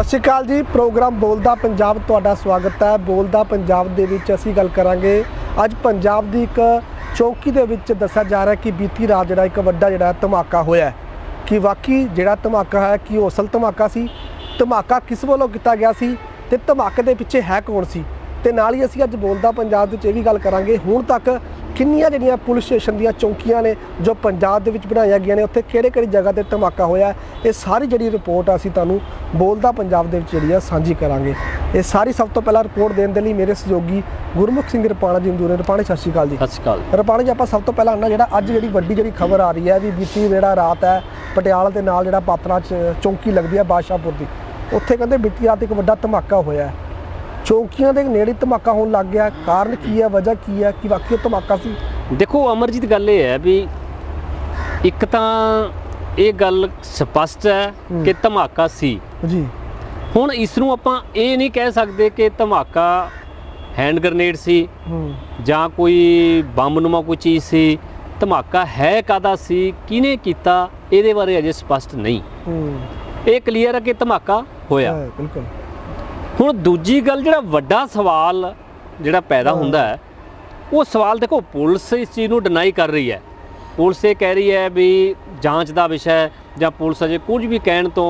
ਸਤਿ ਸ਼੍ਰੀ ਅਕਾਲ ਜੀ, ਪ੍ਰੋਗਰਾਮ ਬੋਲਦਾ ਪੰਜਾਬ ਤੁਹਾਡਾ ਸਵਾਗਤ ਹੈ। ਬੋਲਦਾ ਪੰਜਾਬ ਦੇ ਵਿੱਚ ਅਸੀਂ ਗੱਲ ਕਰਾਂਗੇ। ਅੱਜ ਪੰਜਾਬ ਦੀ ਇੱਕ ਚੌਕੀ ਦੇ ਵਿੱਚ ਦੱਸਿਆ ਜਾ ਰਿਹਾ ਕਿ ਬੀਤੀ ਰਾਤ ਜਿਹੜਾ ਇੱਕ ਵੱਡਾ ਜਿਹੜਾ ਧਮਾਕਾ ਹੋਇਆ ਕਿ ਵਾਕਈ ਜਿਹੜਾ ਧਮਾਕਾ ਹੈ, ਕਿ ਉਹ ਅਸਲ ਧਮਾਕਾ ਸੀ? ਧਮਾਕਾ ਕਿਸ ਵੱਲੋਂ ਕੀਤਾ ਗਿਆ ਸੀ? ਤੇ ਧਮਾਕੇ ਦੇ ਪਿੱਛੇ ਹੈ ਕੌਣ ਸੀ? ਤੇ ਨਾਲ ਹੀ ਅਸੀਂ ਅੱਜ ਬੋਲਦਾ ਪੰਜਾਬ ਵਿੱਚ ਇਹ ਵੀ ਗੱਲ ਕਰਾਂਗੇ। ਹੁਣ ਤੱਕ ਕਿੰਨੀਆਂ ਜਿਹੜੀਆਂ ਪੁਲਿਸ ਸਟੇਸ਼ਨ ਦੀਆਂ ਚੌਕੀਆਂ ਨੇ ਜੋ ਪੰਜਾਬ ਦੇ ਵਿੱਚ ਬਣਾਈਆਂ ਗਈਆਂ ਨੇ ਉੱਥੇ ਕਿਹੜੇ ਕਿਹੜੀ ਜਗ੍ਹਾ ਤੇ ਧਮਾਕਾ ਹੋਇਆ ਇਹ ਸਾਰੀ ਜਿਹੜੀ ਰਿਪੋਰਟ ਅਸੀਂ ਤੁਹਾਨੂੰ ਬੋਲਦਾ ਪੰਜਾਬ ਦੇ ਵਿੱਚ ਜਿਹੜੀ ਆ ਸਾਂਝੀ ਕਰਾਂਗੇ। ਇਹ ਸਾਰੀ ਸਭ ਤੋਂ ਪਹਿਲਾਂ ਰਿਪੋਰਟ ਦੇਣ ਦੇ ਲਈ ਮੇਰੇ ਸਹਿਯੋਗੀ ਗੁਰਮੁਖ ਸਿੰਘ ਰਪਾਣਾ ਜੀ ਦੂਰੇ ਰਪਾਣੇ ਸਤਿ ਸ਼੍ਰੀ ਅਕਾਲ ਜੀ। ਸਤਿ ਸ਼੍ਰੀ ਅਕਾਲ ਰਪਾਣੇ ਜੀ ਆਪਾਂ ਸਭ ਤੋਂ ਪਹਿਲਾਂ ਆਉਣਾ ਜਿਹੜਾ ਅੱਜ ਜਿਹੜੀ ਵੱਡੀ ਜਿਹੜੀ ਖਬਰ ਆ ਰਹੀ ਹੈ ਵੀ ਬੀਤੀ ਜਿਹੜਾ ਰਾਤ ਹੈ ਪਟਿਆਲਾ ਦੇ ਨਾਲ ਜਿਹੜਾ ਪਾਤਰਾ ਚ ਚੌਂਕੀ ਲੱਗਦੀ ਹੈ ਬਾਦਸ਼ਾਹਪੁਰ ਦੀ ਉੱਥੇ ਕਹਿੰਦੇ ਬੀਤੀ ਰਾਤ ਇੱਕ ਵੱਡਾ ਧਮਾਕਾ ਹੋਇਆ ਹੈ। ਚੌਂਕੀਆਂ ਦੇ ਨੇੜੇ ਧਮਾਕਾ ਹੋਣ ਲੱਗ ਗਿਆ। ਕਾਰਨ ਕੀ ਹੈ? ਵਜ੍ਹਾ ਕੀ ਹੈ? ਕਿ ਵਾਕਈ ਧਮਾਕਾ ਸੀ? ਦੇਖੋ ਅਮਰਜੀਤ ਗੱਲ ਇਹ ਹੈ ਵੀ ਇੱਕ ਤਾਂ ਇਹ ਗੱਲ ਸਪਸ਼ਟ ਹੈ। ਕਿ ਧਮਾਕਾ ਸੀ। ਜੀ। ਹੁਣ ਇਸ ਨੂੰ ਆਪਾਂ ਇਹ ਨਹੀਂ ਕਹਿ ਸਕਦੇ ਕਿ ਧਮਾਕਾ ਹੈਂਡ ਗ੍ਰਨੇਡ ਸੀ ਜਾਂ ਕੋਈ ਬੰਬ ਨੂਮਾ ਕੋਈ ਚੀਜ਼ ਸੀ। ਧਮਾਕਾ ਹੈ ਕਾਦਾ ਸੀ? ਕਿਹਨੇ ਕੀਤਾ? ਇਹਦੇ ਬਾਰੇ ਅਜੇ ਸਪਸ਼ਟ ਨਹੀਂ। ਇਹ ਕਲੀਅਰ ਹੈ ਕਿ ਧਮਾਕਾ ਹੋਇਆ। ਬਿਲਕੁਲ। ਹੁਣ ਦੂਜੀ ਗੱਲ ਜਿਹੜਾ ਵੱਡਾ ਸਵਾਲ ਜਿਹੜਾ ਪੈਦਾ। ਹੁੰਦਾ ਹੈ ਉਹ ਸਵਾਲ ਦੇਖੋ ਪੁਲਿਸ ਇਸ ਚੀਜ਼ ਨੂੰ ਡਿਨਾਈ ਕਰ ਰਹੀ ਹੈ ਪੁਲਿਸ ਇਹ ਕਹਿ ਰਹੀ ਹੈ ਵੀ ਜਾਂਚ ਦਾ ਵਿਸ਼ਾ ਹੈ ਜਾਂ ਪੁਲਿਸ ਅਜੇ ਕੁਝ ਵੀ ਕਹਿਣ ਤੋਂ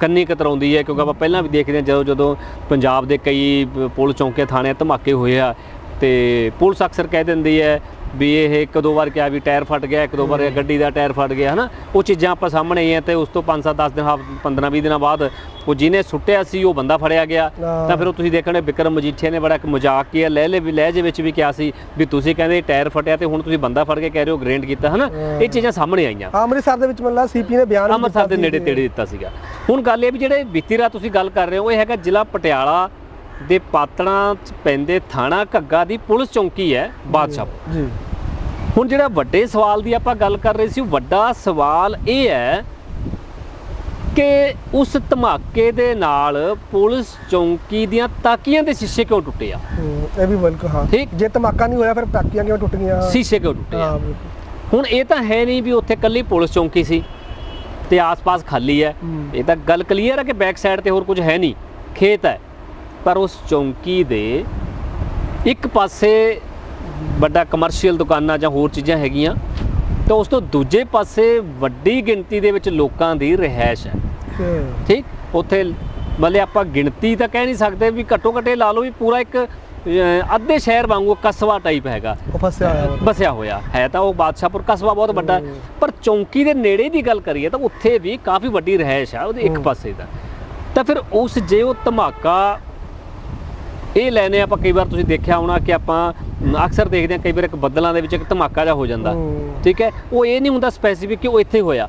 ਕੰਨੀ ਕਤਰਾਉਂਦੀ ਹੈ ਕਿਉਂਕਿ ਆਪਾਂ ਪਹਿਲਾਂ ਵੀ ਦੇਖਦੇ ਹਾਂ ਜਦੋਂ ਜਦੋਂ ਪੰਜਾਬ ਦੇ ਕਈ ਪੁਲਿਸ ਚੌਂਕੇ ਥਾਣੇ ਧਮਾਕੇ ਹੋਏ ਆ ਤੇ ਪੁਲਿਸ ਅਕਸਰ ਕਹਿ ਦਿੰਦੀ ਹੈ ਵੀ ਇਹ ਇੱਕ ਦੋ ਵਾਰ ਕਿਹਾ ਵੀ ਟਾਇਰ ਫਟ ਗਿਆ ਇੱਕ ਦੋ ਵਾਰ ਗੱਡੀ ਦਾ ਟਾਇਰ ਫਟ ਗਿਆ ਹਨਾ? ਉਹ ਚੀਜ਼ਾਂ ਆਪਾਂ ਸਾਹਮਣੇ ਆਈਆਂ ਤੇ ਉਸ ਤੋਂ 5-7 10 ਦਿਨ 15 20 ਦਿਨਾਂ ਬਾਅਦ ਉਹ ਜਿਹਨੇ ਸੁੱਟਿਆ ਸੀ ਉਹ ਬੰਦਾ ਫੜਿਆ ਗਿਆ। ਤਾਂ ਫਿਰ ਉਹ ਤੁਸੀਂ ਦੇਖਣੇ ਵਿਕਰਮ ਮਜੀਠੀਆ ਨੇ ਬੜਾ ਇੱਕ ਮਜ਼ਾਕ ਕੀਆ ਲਹਿਲੇ ਵੀ ਲਹਿਜੇ ਵਿੱਚ ਵੀ ਕਿਹਾ ਸੀ ਵੀ ਤੁਸੀਂ ਕਹਿੰਦੇ ਟਾਇਰ ਫਟਿਆ ਤੇ ਹੁਣ ਤੁਸੀਂ ਬੰਦਾ ਫੜ ਕੇ ਕਹਿ ਰਹੇ ਹੋ ਗ੍ਰੈਂਡ ਕੀਤਾ ਹਨਾ। ਇਹ ਚੀਜ਼ਾਂ ਸਾਹਮਣੇ ਆਈਆਂ। ਅੰਮ੍ਰਿਤਸਰ ਦੇ ਵਿੱਚ ਮਤਲਬ ਸੀਪੀ ਨੇ ਬਿਆਨ ਅੰਮ੍ਰਿਤਸਰ ਦੇ ਨੇੜੇ ਤੇੜੇ ਦਿੱਤਾ ਸੀਗਾ। ਹੁਣ ਗੱਲ ਇਹ ਵੀ ਜਿਹੜੇ ਬੀਤੀ ਰਾਤ ਤੁਸੀਂ ਗੱਲ ਕਰ ਰਹੇ ਹੋ ਇਹ ਹੈਗਾ ਜ਼ਿਲ੍ਹਾ ਪਟਿਆਲਾ ਦੇ ਪਾਤੜਾਂ ਚ ਪੈਂਦੇ ਥਾਣਾ ਘੱਗਾ ਦੀ ਪੁਲਿਸ ਚੌਂਕੀ ਹੈ ਬਾਦਸ਼ਾਹ। ਜੀ ਹੁਣ ਜਿਹੜਾ ਵੱਡੇ ਸਵਾਲ ਦੀ ਆਪਾਂ ਗੱਲ ਕਰ ਰਹੇ ਸੀ ਵੱਡਾ ਸਵਾਲ ਇਹ ਹੈ ਕਿ ਉਸ ਧਮਾਕੇ ਦੇ ਨਾਲ ਪੁਲਿਸ ਚੌਂਕੀ ਦੀਆਂ ਤਾਕੀਆਂ ਦੇ ਸ਼ੀਸ਼ੇ ਕਿਉਂ ਟੁੱਟੇ ਆ? ਇਹ ਵੀ ਬਿਲਕੁਲ ਹਾਂ। ਠੀਕ। ਜੇ ਧਮਾਕਾ ਨਹੀਂ ਹੋਇਆ ਫਿਰ ਟਾਕੀਆਂ ਕਿਉਂ ਟੁੱਟ ਗਈਆਂ ਸ਼ੀਸ਼ੇ ਕਿਉਂ ਟੁੱਟੇ ਆ? ਹੁਣ ਇਹ ਤਾਂ ਹੈ ਨਹੀਂ ਵੀ ਉੱਥੇ ਕੱਲੀ ਪੁਲਿਸ ਚੌਂਕੀ ਸੀ ਤੇ ਆਸ-ਪਾਸ ਖਾਲੀ ਹੈ। ਹੂੰ। ਇਹ ਤਾਂ ਗੱਲ ਕਲੀਅਰ ਹੈ ਕਿ ਬੈਕ ਸਾਈਡ ਤੇ ਹੋਰ ਕੁਝ ਹੈ ਨਹੀਂ। ਖੇਤ ਹੈ। ਪਰ ਉਸ ਚੌਂਕੀ ਦੇ ਇੱਕ ਪਾਸੇ ਵੱਡਾ ਕਮਰਸ਼ੀਅਲ ਦੁਕਾਨਾਂ ਜਾਂ ਹੋਰ ਚੀਜ਼ਾਂ ਹੈਗੀਆਂ ਤਾਂ ਉਸ ਤੋਂ ਦੂਜੇ ਪਾਸੇ ਵੱਡੀ ਗਿਣਤੀ ਦੇ ਵਿੱਚ ਲੋਕਾਂ ਦੀ ਰਹਿائش ਹੈ। ਠੀਕ? ਉੱਥੇ ਮਤਲਬ ਆਪਾਂ ਗਿਣਤੀ ਤਾਂ ਕਹਿ ਨਹੀਂ ਸਕਦੇ ਵੀ ਘੱਟੋ ਘੱਟੇ ਲਾ ਲਓ ਵੀ ਪੂਰਾ ਇੱਕ ਅੱਧੇ ਸ਼ਹਿਰ ਵਾਂਗੂ ਕਸਬਾ ਟਾਈਪ ਹੈਗਾ। ਉਹ ਹੋਇਆ ਬਸਿਆ ਹੋਇਆ। ਹੈ ਤਾਂ ਉਹ ਬਾਦਸ਼ਾਹਪੁਰ ਕਸਬਾ ਬਹੁਤ ਵੱਡਾ ਪਰ ਚੌਂਕੀ ਦੇ ਨੇੜੇ ਦੀ ਗੱਲ ਕਰੀਏ ਤਾਂ ਉੱਥੇ ਵੀ ਕਾਫੀ ਵੱਡੀ ਰਹਿائش ਆ ਉਹਦੇ ਇੱਕ ਪਾਸੇ ਦਾ। ਤਾਂ ਫਿਰ ਉਸ ਜੇ ਉਹ ਧਮਾਕਾ ਇਹ ਲੈਨੇ ਆਪਾਂ ਕਈ ਵਾਰ ਤੁਸੀਂ ਦੇਖਿਆ ਹੋਣਾ ਕਿ ਆਪਾਂ ਅਕਸਰ ਦੇਖਦੇ ਹਾਂ ਕਈ ਵਾਰ ਇੱਕ ਬੱਦਲਾਂ ਦੇ ਵਿੱਚ ਇੱਕ ਧਮਾਕਾ ਜਿਹਾ ਹੋ ਜਾਂਦਾ। ਠੀਕ ਹੈ? ਉਹ ਇਹ ਨਹੀਂ ਹੁੰਦਾ ਸਪੈਸੀਫਿਕ ਕਿ ਉਹ ਇੱਥੇ ਹੋਇਆ।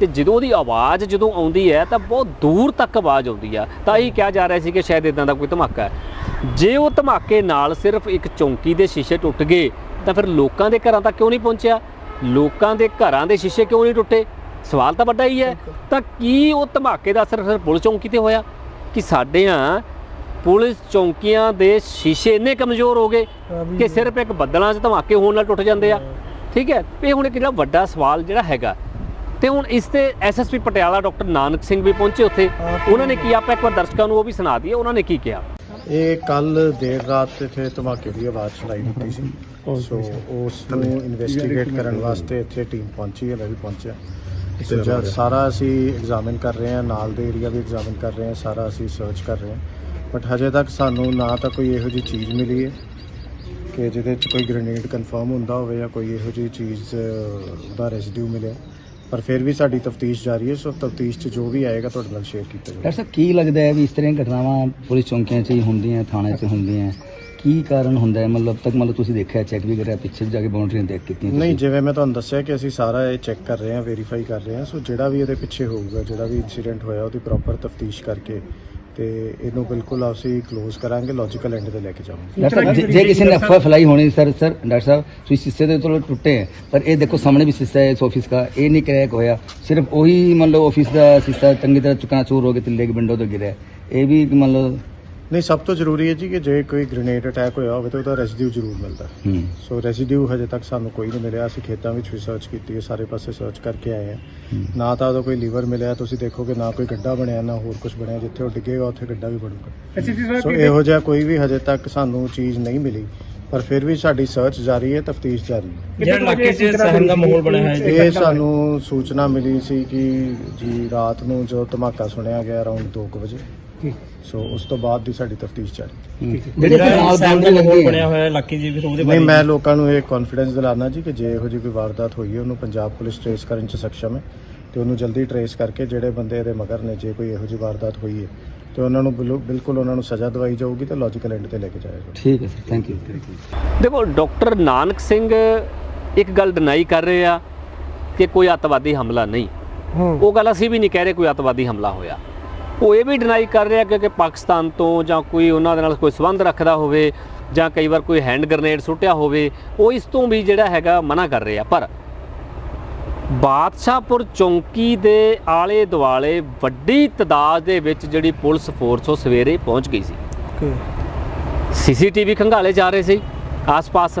ਤੇ ਜਦੋਂ ਉਹਦੀ ਆਵਾਜ਼ ਜਦੋਂ ਆਉਂਦੀ ਹੈ ਤਾਂ ਬਹੁਤ ਦੂਰ ਤੱਕ ਆਵਾਜ਼ ਆਉਂਦੀ ਆ। ਤਾਂ ਇਹ ਕਿਹਾ ਜਾ ਰਿਹਾ ਸੀ ਕਿ ਸ਼ਾਇਦ ਇਦਾਂ ਦਾ ਕੋਈ ਧਮਾਕਾ ਹੈ। ਜੇ ਉਹ ਧਮਾਕੇ ਨਾਲ ਸਿਰਫ ਇੱਕ ਚੌਂਕੀ ਦੇ ਸ਼ੀਸ਼ੇ ਟੁੱਟ ਗਏ ਤਾਂ ਫਿਰ ਲੋਕਾਂ ਦੇ ਘਰਾਂ ਤੱਕ ਕਿਉਂ ਨਹੀਂ ਪਹੁੰਚਿਆ? ਲੋਕਾਂ ਦੇ ਘਰਾਂ ਦੇ ਸ਼ੀਸ਼ੇ ਕਿਉਂ ਨਹੀਂ ਟੁੱਟੇ? ਸਵਾਲ ਤਾਂ ਵੱਡਾ ਹੀ ਹੈ। ਤਾਂ ਕੀ ਉਹ ਧਮਾਕੇ ਦਾ ਅਸਰ ਸਿਰਫ ਪੁਲਿਸ ਚੌਂਕੀ ਤੇ ਹੋਇਆ? ਕਿ ਸਾਡਿਆਂ ਪੁਲਿਸ ਚੌਂਕੀਆਂ ਦੇ ਸ਼ੀਸ਼ੇ ਇੰਨੇ ਕਮਜ਼ੋਰ ਹੋ ਗਏ ਕਿ ਸਿਰਫ ਇੱਕ ਬੱਦਲਾਂ 'ਚ ਧਮਾਕੇ ਹੋਣ ਨਾਲ ਟੁੱਟ ਜਾਂਦੇ ਆ। ਠੀਕ ਹੈ ਇਹ ਹੁਣ ਇੱਕ ਜਿਹੜਾ ਵੱਡਾ ਸਵਾਲ ਜਿਹੜਾ ਹੈਗਾ ਤੇ ਹੁਣ ਇਸ ਤੇ ਐਸਐਸਪੀ ਪਟਿਆਲਾ ਡਾਕਟਰ ਨਾਨਕ ਸਿੰਘ ਵੀ ਪਹੁੰਚੇ ਉੱਥੇ। ਉਹਨਾਂ ਨੇ ਕੀ ਆਪਾਂ ਇੱਕ ਵਾਰ ਦਰਸ਼ਕਾਂ ਨੂੰ ਉਹ ਵੀ ਸੁਣਾ ਦਈਏ ਉਹਨਾਂ ਨੇ ਕੀ ਕਿਹਾ? ਇਹ ਕੱਲ ਦੇਰ ਰਾਤ ਇੱਥੇ ਧਮਾਕੇ ਦੀ ਆਵਾਜ਼ ਸੁਣਾਈ ਦਿੱਤੀ ਸੀ। ਸੋ ਉਸ ਨੂੰ ਇਨਵੈਸਟੀਗੇਟ ਕਰਨ ਵਾਸਤੇ ਇੱਥੇ ਟੀਮ ਪਹੁੰਚੀ ਹੈ ਮੈਂ ਵੀ ਪਹੁੰਚਿਆ। ਤੇ ਸਾਰਾ ਅਸੀਂ ਐਗਜ਼ਾਮਿਨ ਕਰ ਰਹੇ ਹਾਂ ਨਾਲ ਦੇ ਏਰੀਆ ਵੀ ਐਗਜ਼ਾਮਿਨ ਕਰ ਰਹੇ ਹਾਂ ਸਾਰਾ ਅਸੀਂ ਸਰਚ ਕਰ ਰਹੇ ਹਾਂ। ਬਟ ਹਜੇ ਤੱਕ ਸਾਨੂੰ ਨਾ ਤਾਂ ਕੋਈ ਇਹੋ ਜਿਹੀ ਚੀਜ਼ ਮਿਲੀ ਹੈ ਕਿ ਜਿਹਦੇ 'ਚ ਕੋਈ ਗ੍ਰੇਨੇਡ ਕਨਫਰਮ ਹੁੰਦਾ ਹੋਵੇ ਜਾਂ ਕੋਈ ਇਹੋ ਜਿਹੀ ਚੀਜ਼ ਦਾ ਰੈਜ਼ੀਡਿਊ ਮਿਲਿਆ। ਪਰ ਫਿਰ ਵੀ ਸਾਡੀ ਤਫਤੀਸ਼ ਜਾਰੀ ਹੈ ਸੋ ਤਫਤੀਸ਼ 'ਚ ਜੋ ਵੀ ਆਏਗਾ ਤੁਹਾਡੇ ਨਾਲ ਸ਼ੇਅਰ ਕੀਤਾ ਜਾਏਗਾ ਡਾਕਟਰ ਸਾਹਿਬ ਕੀ ਲੱਗਦਾ ਹੈ ਵੀ ਇਸ ਤਰ੍ਹਾਂ ਘਟਨਾਵਾਂ ਪੁਲਿਸ ਚੌਂਕੀਆਂ 'ਚ ਹੀ ਹੁੰਦੀਆਂ ਥਾਣੇ 'ਚ ਹੁੰਦੀਆਂ? ਕੀ ਕਾਰਨ ਹੁੰਦਾ ਹੈ? ਮਤਲਬ ਤੱਕ ਮਤਲਬ ਤੁਸੀਂ ਦੇਖਿਆ ਚੈੱਕ ਵੀ ਕਰਿਆ ਪਿੱਛੇ ਜਾ ਕੇ ਬਾਉਂਡਰੀਆਂ ਚੈੱਕ ਕੀਤੀਆਂ ਨਹੀਂ? ਜਿਵੇਂ ਮੈਂ ਤੁਹਾਨੂੰ ਦੱਸਿਆ ਕਿ ਅਸੀਂ ਸਾਰਾ ਇਹ ਚੈੱਕ ਕਰ ਰਹੇ ਹਾਂ ਵੈਰੀਫਾਈ ਕਰ ਰਹੇ ਹਾਂ। ਸੋ ਜਿਹੜਾ ਵੀ ਇਹਦੇ ਪਿੱਛੇ ਹੋਊਗਾ ਜਿਹੜਾ ਵੀ ਇਨਸੀਡੈਂਟ ਹੋਇਆ ਉਹਦੀ ਪ੍ਰੋਪਰ ਤਫਤੀਸ਼ ਕਰਕੇ ਤੇ ਇਹਨੂੰ ਬਿਲਕੁਲ ਅਸੀਂ ਕਲੋਜ਼ ਕਰਾਂਗੇ ਲੌਜੀਕਲ ਐਂਡ ਤੇ ਲੈ ਕੇ ਜਾਵਾਂਗੇ। ਡਾਕਟਰ ਸਾਹਿਬ ਜੇ- ਜੇ ਕਿਸੇ ਨੇ ਅਫਵਾਹ ਫੈਲਾਈ ਹੋਣੀ ਸਰ ਸਰ ਡਾਕਟਰ ਸਾਹਿਬ ਤੁਸੀਂ ਸ਼ੀਸ਼ੇ ਦੇ ਤੋਂ ਟੁੱਟੇ ਹੈ, ਪਰ ਇਹ ਦੇਖੋ ਸਾਹਮਣੇ ਵੀ ਸ਼ੀਸ਼ਾ ਹੈ ਇਸ ਆਫਿਸ ਦਾ ਇਹ ਨਹੀਂ ਕਰੈਕ ਹੋਇਆ। ਸਿਰਫ ਉਹੀ ਮੰਨ ਲਓ ਆਫਿਸ ਦਾ ਸ਼ੀਸ਼ਾ ਚੰਗੀ ਤਰ੍ਹਾਂ ਚੁਕਨਾ ਚੂਰ ਹੋ ਕੇ ਥੱਲੇ ਇੱਕ ਵਿੰਡੋ ਤੋਂ ਗਿਰਿਆ। ਇਹ ਵੀ ਮੰਨ ਲਓ ਨਹੀਂ ਸਭ ਤੋਂ ਜ਼ਰੂਰੀ ਹੈ ਜੀ ਕਿ ਜੇ ਕੋਈ ਗ੍ਰੇਨੇਡ ਅਟੈਕ ਹੋਇਆ ਹੋਵੇ ਤਾਂ ਉਹਦਾ ਰੈਸੀਡਿਊ ਜ਼ਰੂਰ ਮਿਲਦਾ ਹੈ। ਸੋ ਰੈਸੀਡਿਊ ਹਜੇ ਤੱਕ ਸਾਨੂੰ ਕੋਈ ਨਹੀਂ ਮਿਲਿਆ। ਅਸੀਂ ਖੇਤਾਂ ਵਿੱਚ ਵੀ ਸਰਚ ਕੀਤੀ ਹੈ ਸਾਰੇ ਪਾਸੇ ਸਰਚ ਕਰਕੇ ਆਏ ਹਾਂ। ਨਾ ਤਾਂ ਉਹਦਾ ਕੋਈ ਲੀਵਰ ਮਿਲਿਆ ਤੁਸੀਂ ਦੇਖੋਗੇ ਨਾ ਕੋਈ ਗੱਡਾ ਬਣਿਆ ਨਾ ਹੋਰ ਕੁਝ ਬਣਿਆ। ਜਿੱਥੇ ਉਹ ਡਿੱਗੇਗਾ ਉੱਥੇ ਗੱਡਾ ਵੀ ਬਣੂਗਾ। ਸੋ ਇਹੋ ਜਿਹਾ ਕੋਈ ਵੀ ਹਜੇ ਤੱਕ ਸਾਨੂੰ ਚੀਜ਼ ਨਹੀਂ ਮਿਲੀ। ਪਰ ਫਿਰ ਵੀ ਸਾਡੀ ਸਰਚ ਜਾਰੀ ਹੈ ਤਫਤੀਸ਼ ਜਾਰੀ ਹੈ। ਜਿਹੜਾ ਇਲਾਕੇ 'ਚ ਸਹਿਮ ਦਾ ਮਾਹੌਲ ਬਣਿਆ ਹੈ ਇਹ ਸਾਨੂੰ ਸੂਚਨਾ ਮਿਲੀ ਸੀ ਕਿ ਜੀ ਰਾਤ ਨੂੰ ਜੋ ਧਮਾਕਾ ਸੁਣਿਆ ਗਿਆ ਅਰਾਊਂਡ 2 ਵਜੇ। ਸੋ ਉਸ ਤੋਂ ਬਾਅਦ ਦੀ ਸਾਡੀ ਤਫਤੀਸ਼ ਜਾਰੀ ਜਿਹੜੇ ਜਿਹੜਾ ਮਾਹੌਲ ਲੱਗੀ ਬਣਿਆ ਹੈ ਹੋਇਆ ਇਲਾਕੇ 'ਚ ਫਿਰ ਉਹਦੇ ਨਹੀਂ ਬਾਰੇ ਮੈਂ ਲੋਕਾਂ ਨੂੰ ਇਹ ਕੌਨਫੀਡੈਂਸ ਦਿਲਾਣਾ ਜੀ ਕਿ ਜੇ ਇਹੋ ਜਿਹੀ ਕੋਈ ਵਾਰਦਾਤ ਹੋਈ ਹੈ ਉਹਨੂੰ ਪੰਜਾਬ ਪੁਲਿਸ ਟ੍ਰੇਸ ਕਰਨ 'ਚ ਸક્ષਮ ਹੈ ਤੇ ਉਹਨੂੰ ਜਲਦੀ ਟ੍ਰੇਸ ਕਰਕੇ ਜਿਹੜੇ ਬੰਦੇ ਇਹਦੇ ਮਗਰ ਨੇ ਜੇ ਕੋਈ ਇਹੋ ਜਿਹੀ ਵਾਰਦਾਤ ਹੋਈ ਹੈ ਤੇ ਉਹਨਾਂ ਨੂੰ ਬਿਲੁ- ਬਿਲਕੁਲ ਉਹਨਾਂ ਨੂੰ ਸਜ਼ਾ ਦਵਾਈ ਜਾਊਗੀ ਤੇ ਲੌਜੀਕਲ ਐਂਡ ਤੇ ਲੈ ਕੇ ਜਾਏਗਾ ਠੀਕ ਹੈ ਸਰ ਥੈਂਕ ਯੂ ਦੇਖੋ ਡਾਕਟਰ ਨਾਨਕ ਸਿੰਘ ਇੱਕ ਗੱਲ ਡਿਨਾਈ ਕਰ ਰਹੇ ਆ ਕਿ ਕੋਈ ਅੱਤਵਾਦੀ ਹਮਲਾ ਨਹੀਂ। ਹੂੰ। ਉਹ ਗੱਲ ਅਸੀਂ ਵੀ ਨਹੀਂ ਕਹਿ ਰਹੇ ਕੋਈ ਅੱਤਵਾਦੀ ਹਮਲਾ ਹੋਇਆ। ਉਹ ਇਹ ਵੀ ਡਿਨਾਈ ਕਰ ਰਿਹਾ ਕਿ ਕਿ ਪਾਕਿਸਤਾਨ ਤੋਂ ਜਾਂ ਕੋਈ ਉਹਨਾਂ ਦੇ ਨਾਲ ਕੋਈ ਸਬੰਧ ਰੱਖਦਾ ਹੋਵੇ ਜਾਂ ਕਈ ਵਾਰ ਕੋਈ ਹੈਂਡ ਗ੍ਰਨੇਡ ਸੁੱਟਿਆ ਹੋਵੇ ਉਹ ਇਸ ਤੋਂ ਵੀ ਜਿਹੜਾ ਹੈਗਾ ਮਨਾ ਕਰ ਰਹੇ। ਪਰ ਬਾਦਸ਼ਾਹਪੁਰ ਚੌਂਕੀ ਦੇ ਆਲੇ ਦੁਆਲੇ ਵੱਡੀ ਤਦਾਦ ਦੇ ਵਿੱਚ ਜਿਹੜੀ ਪੁਲਿਸ ਫੋਰਸ ਉਹ ਸਵੇਰੇ ਪਹੁੰਚ ਗਈ ਸੀ। ਸੀਸੀਟੀਵੀ ਖੰਗਾਲੇ ਜਾ ਰਹੇ ਸੀ ਆਸ-ਪਾਸ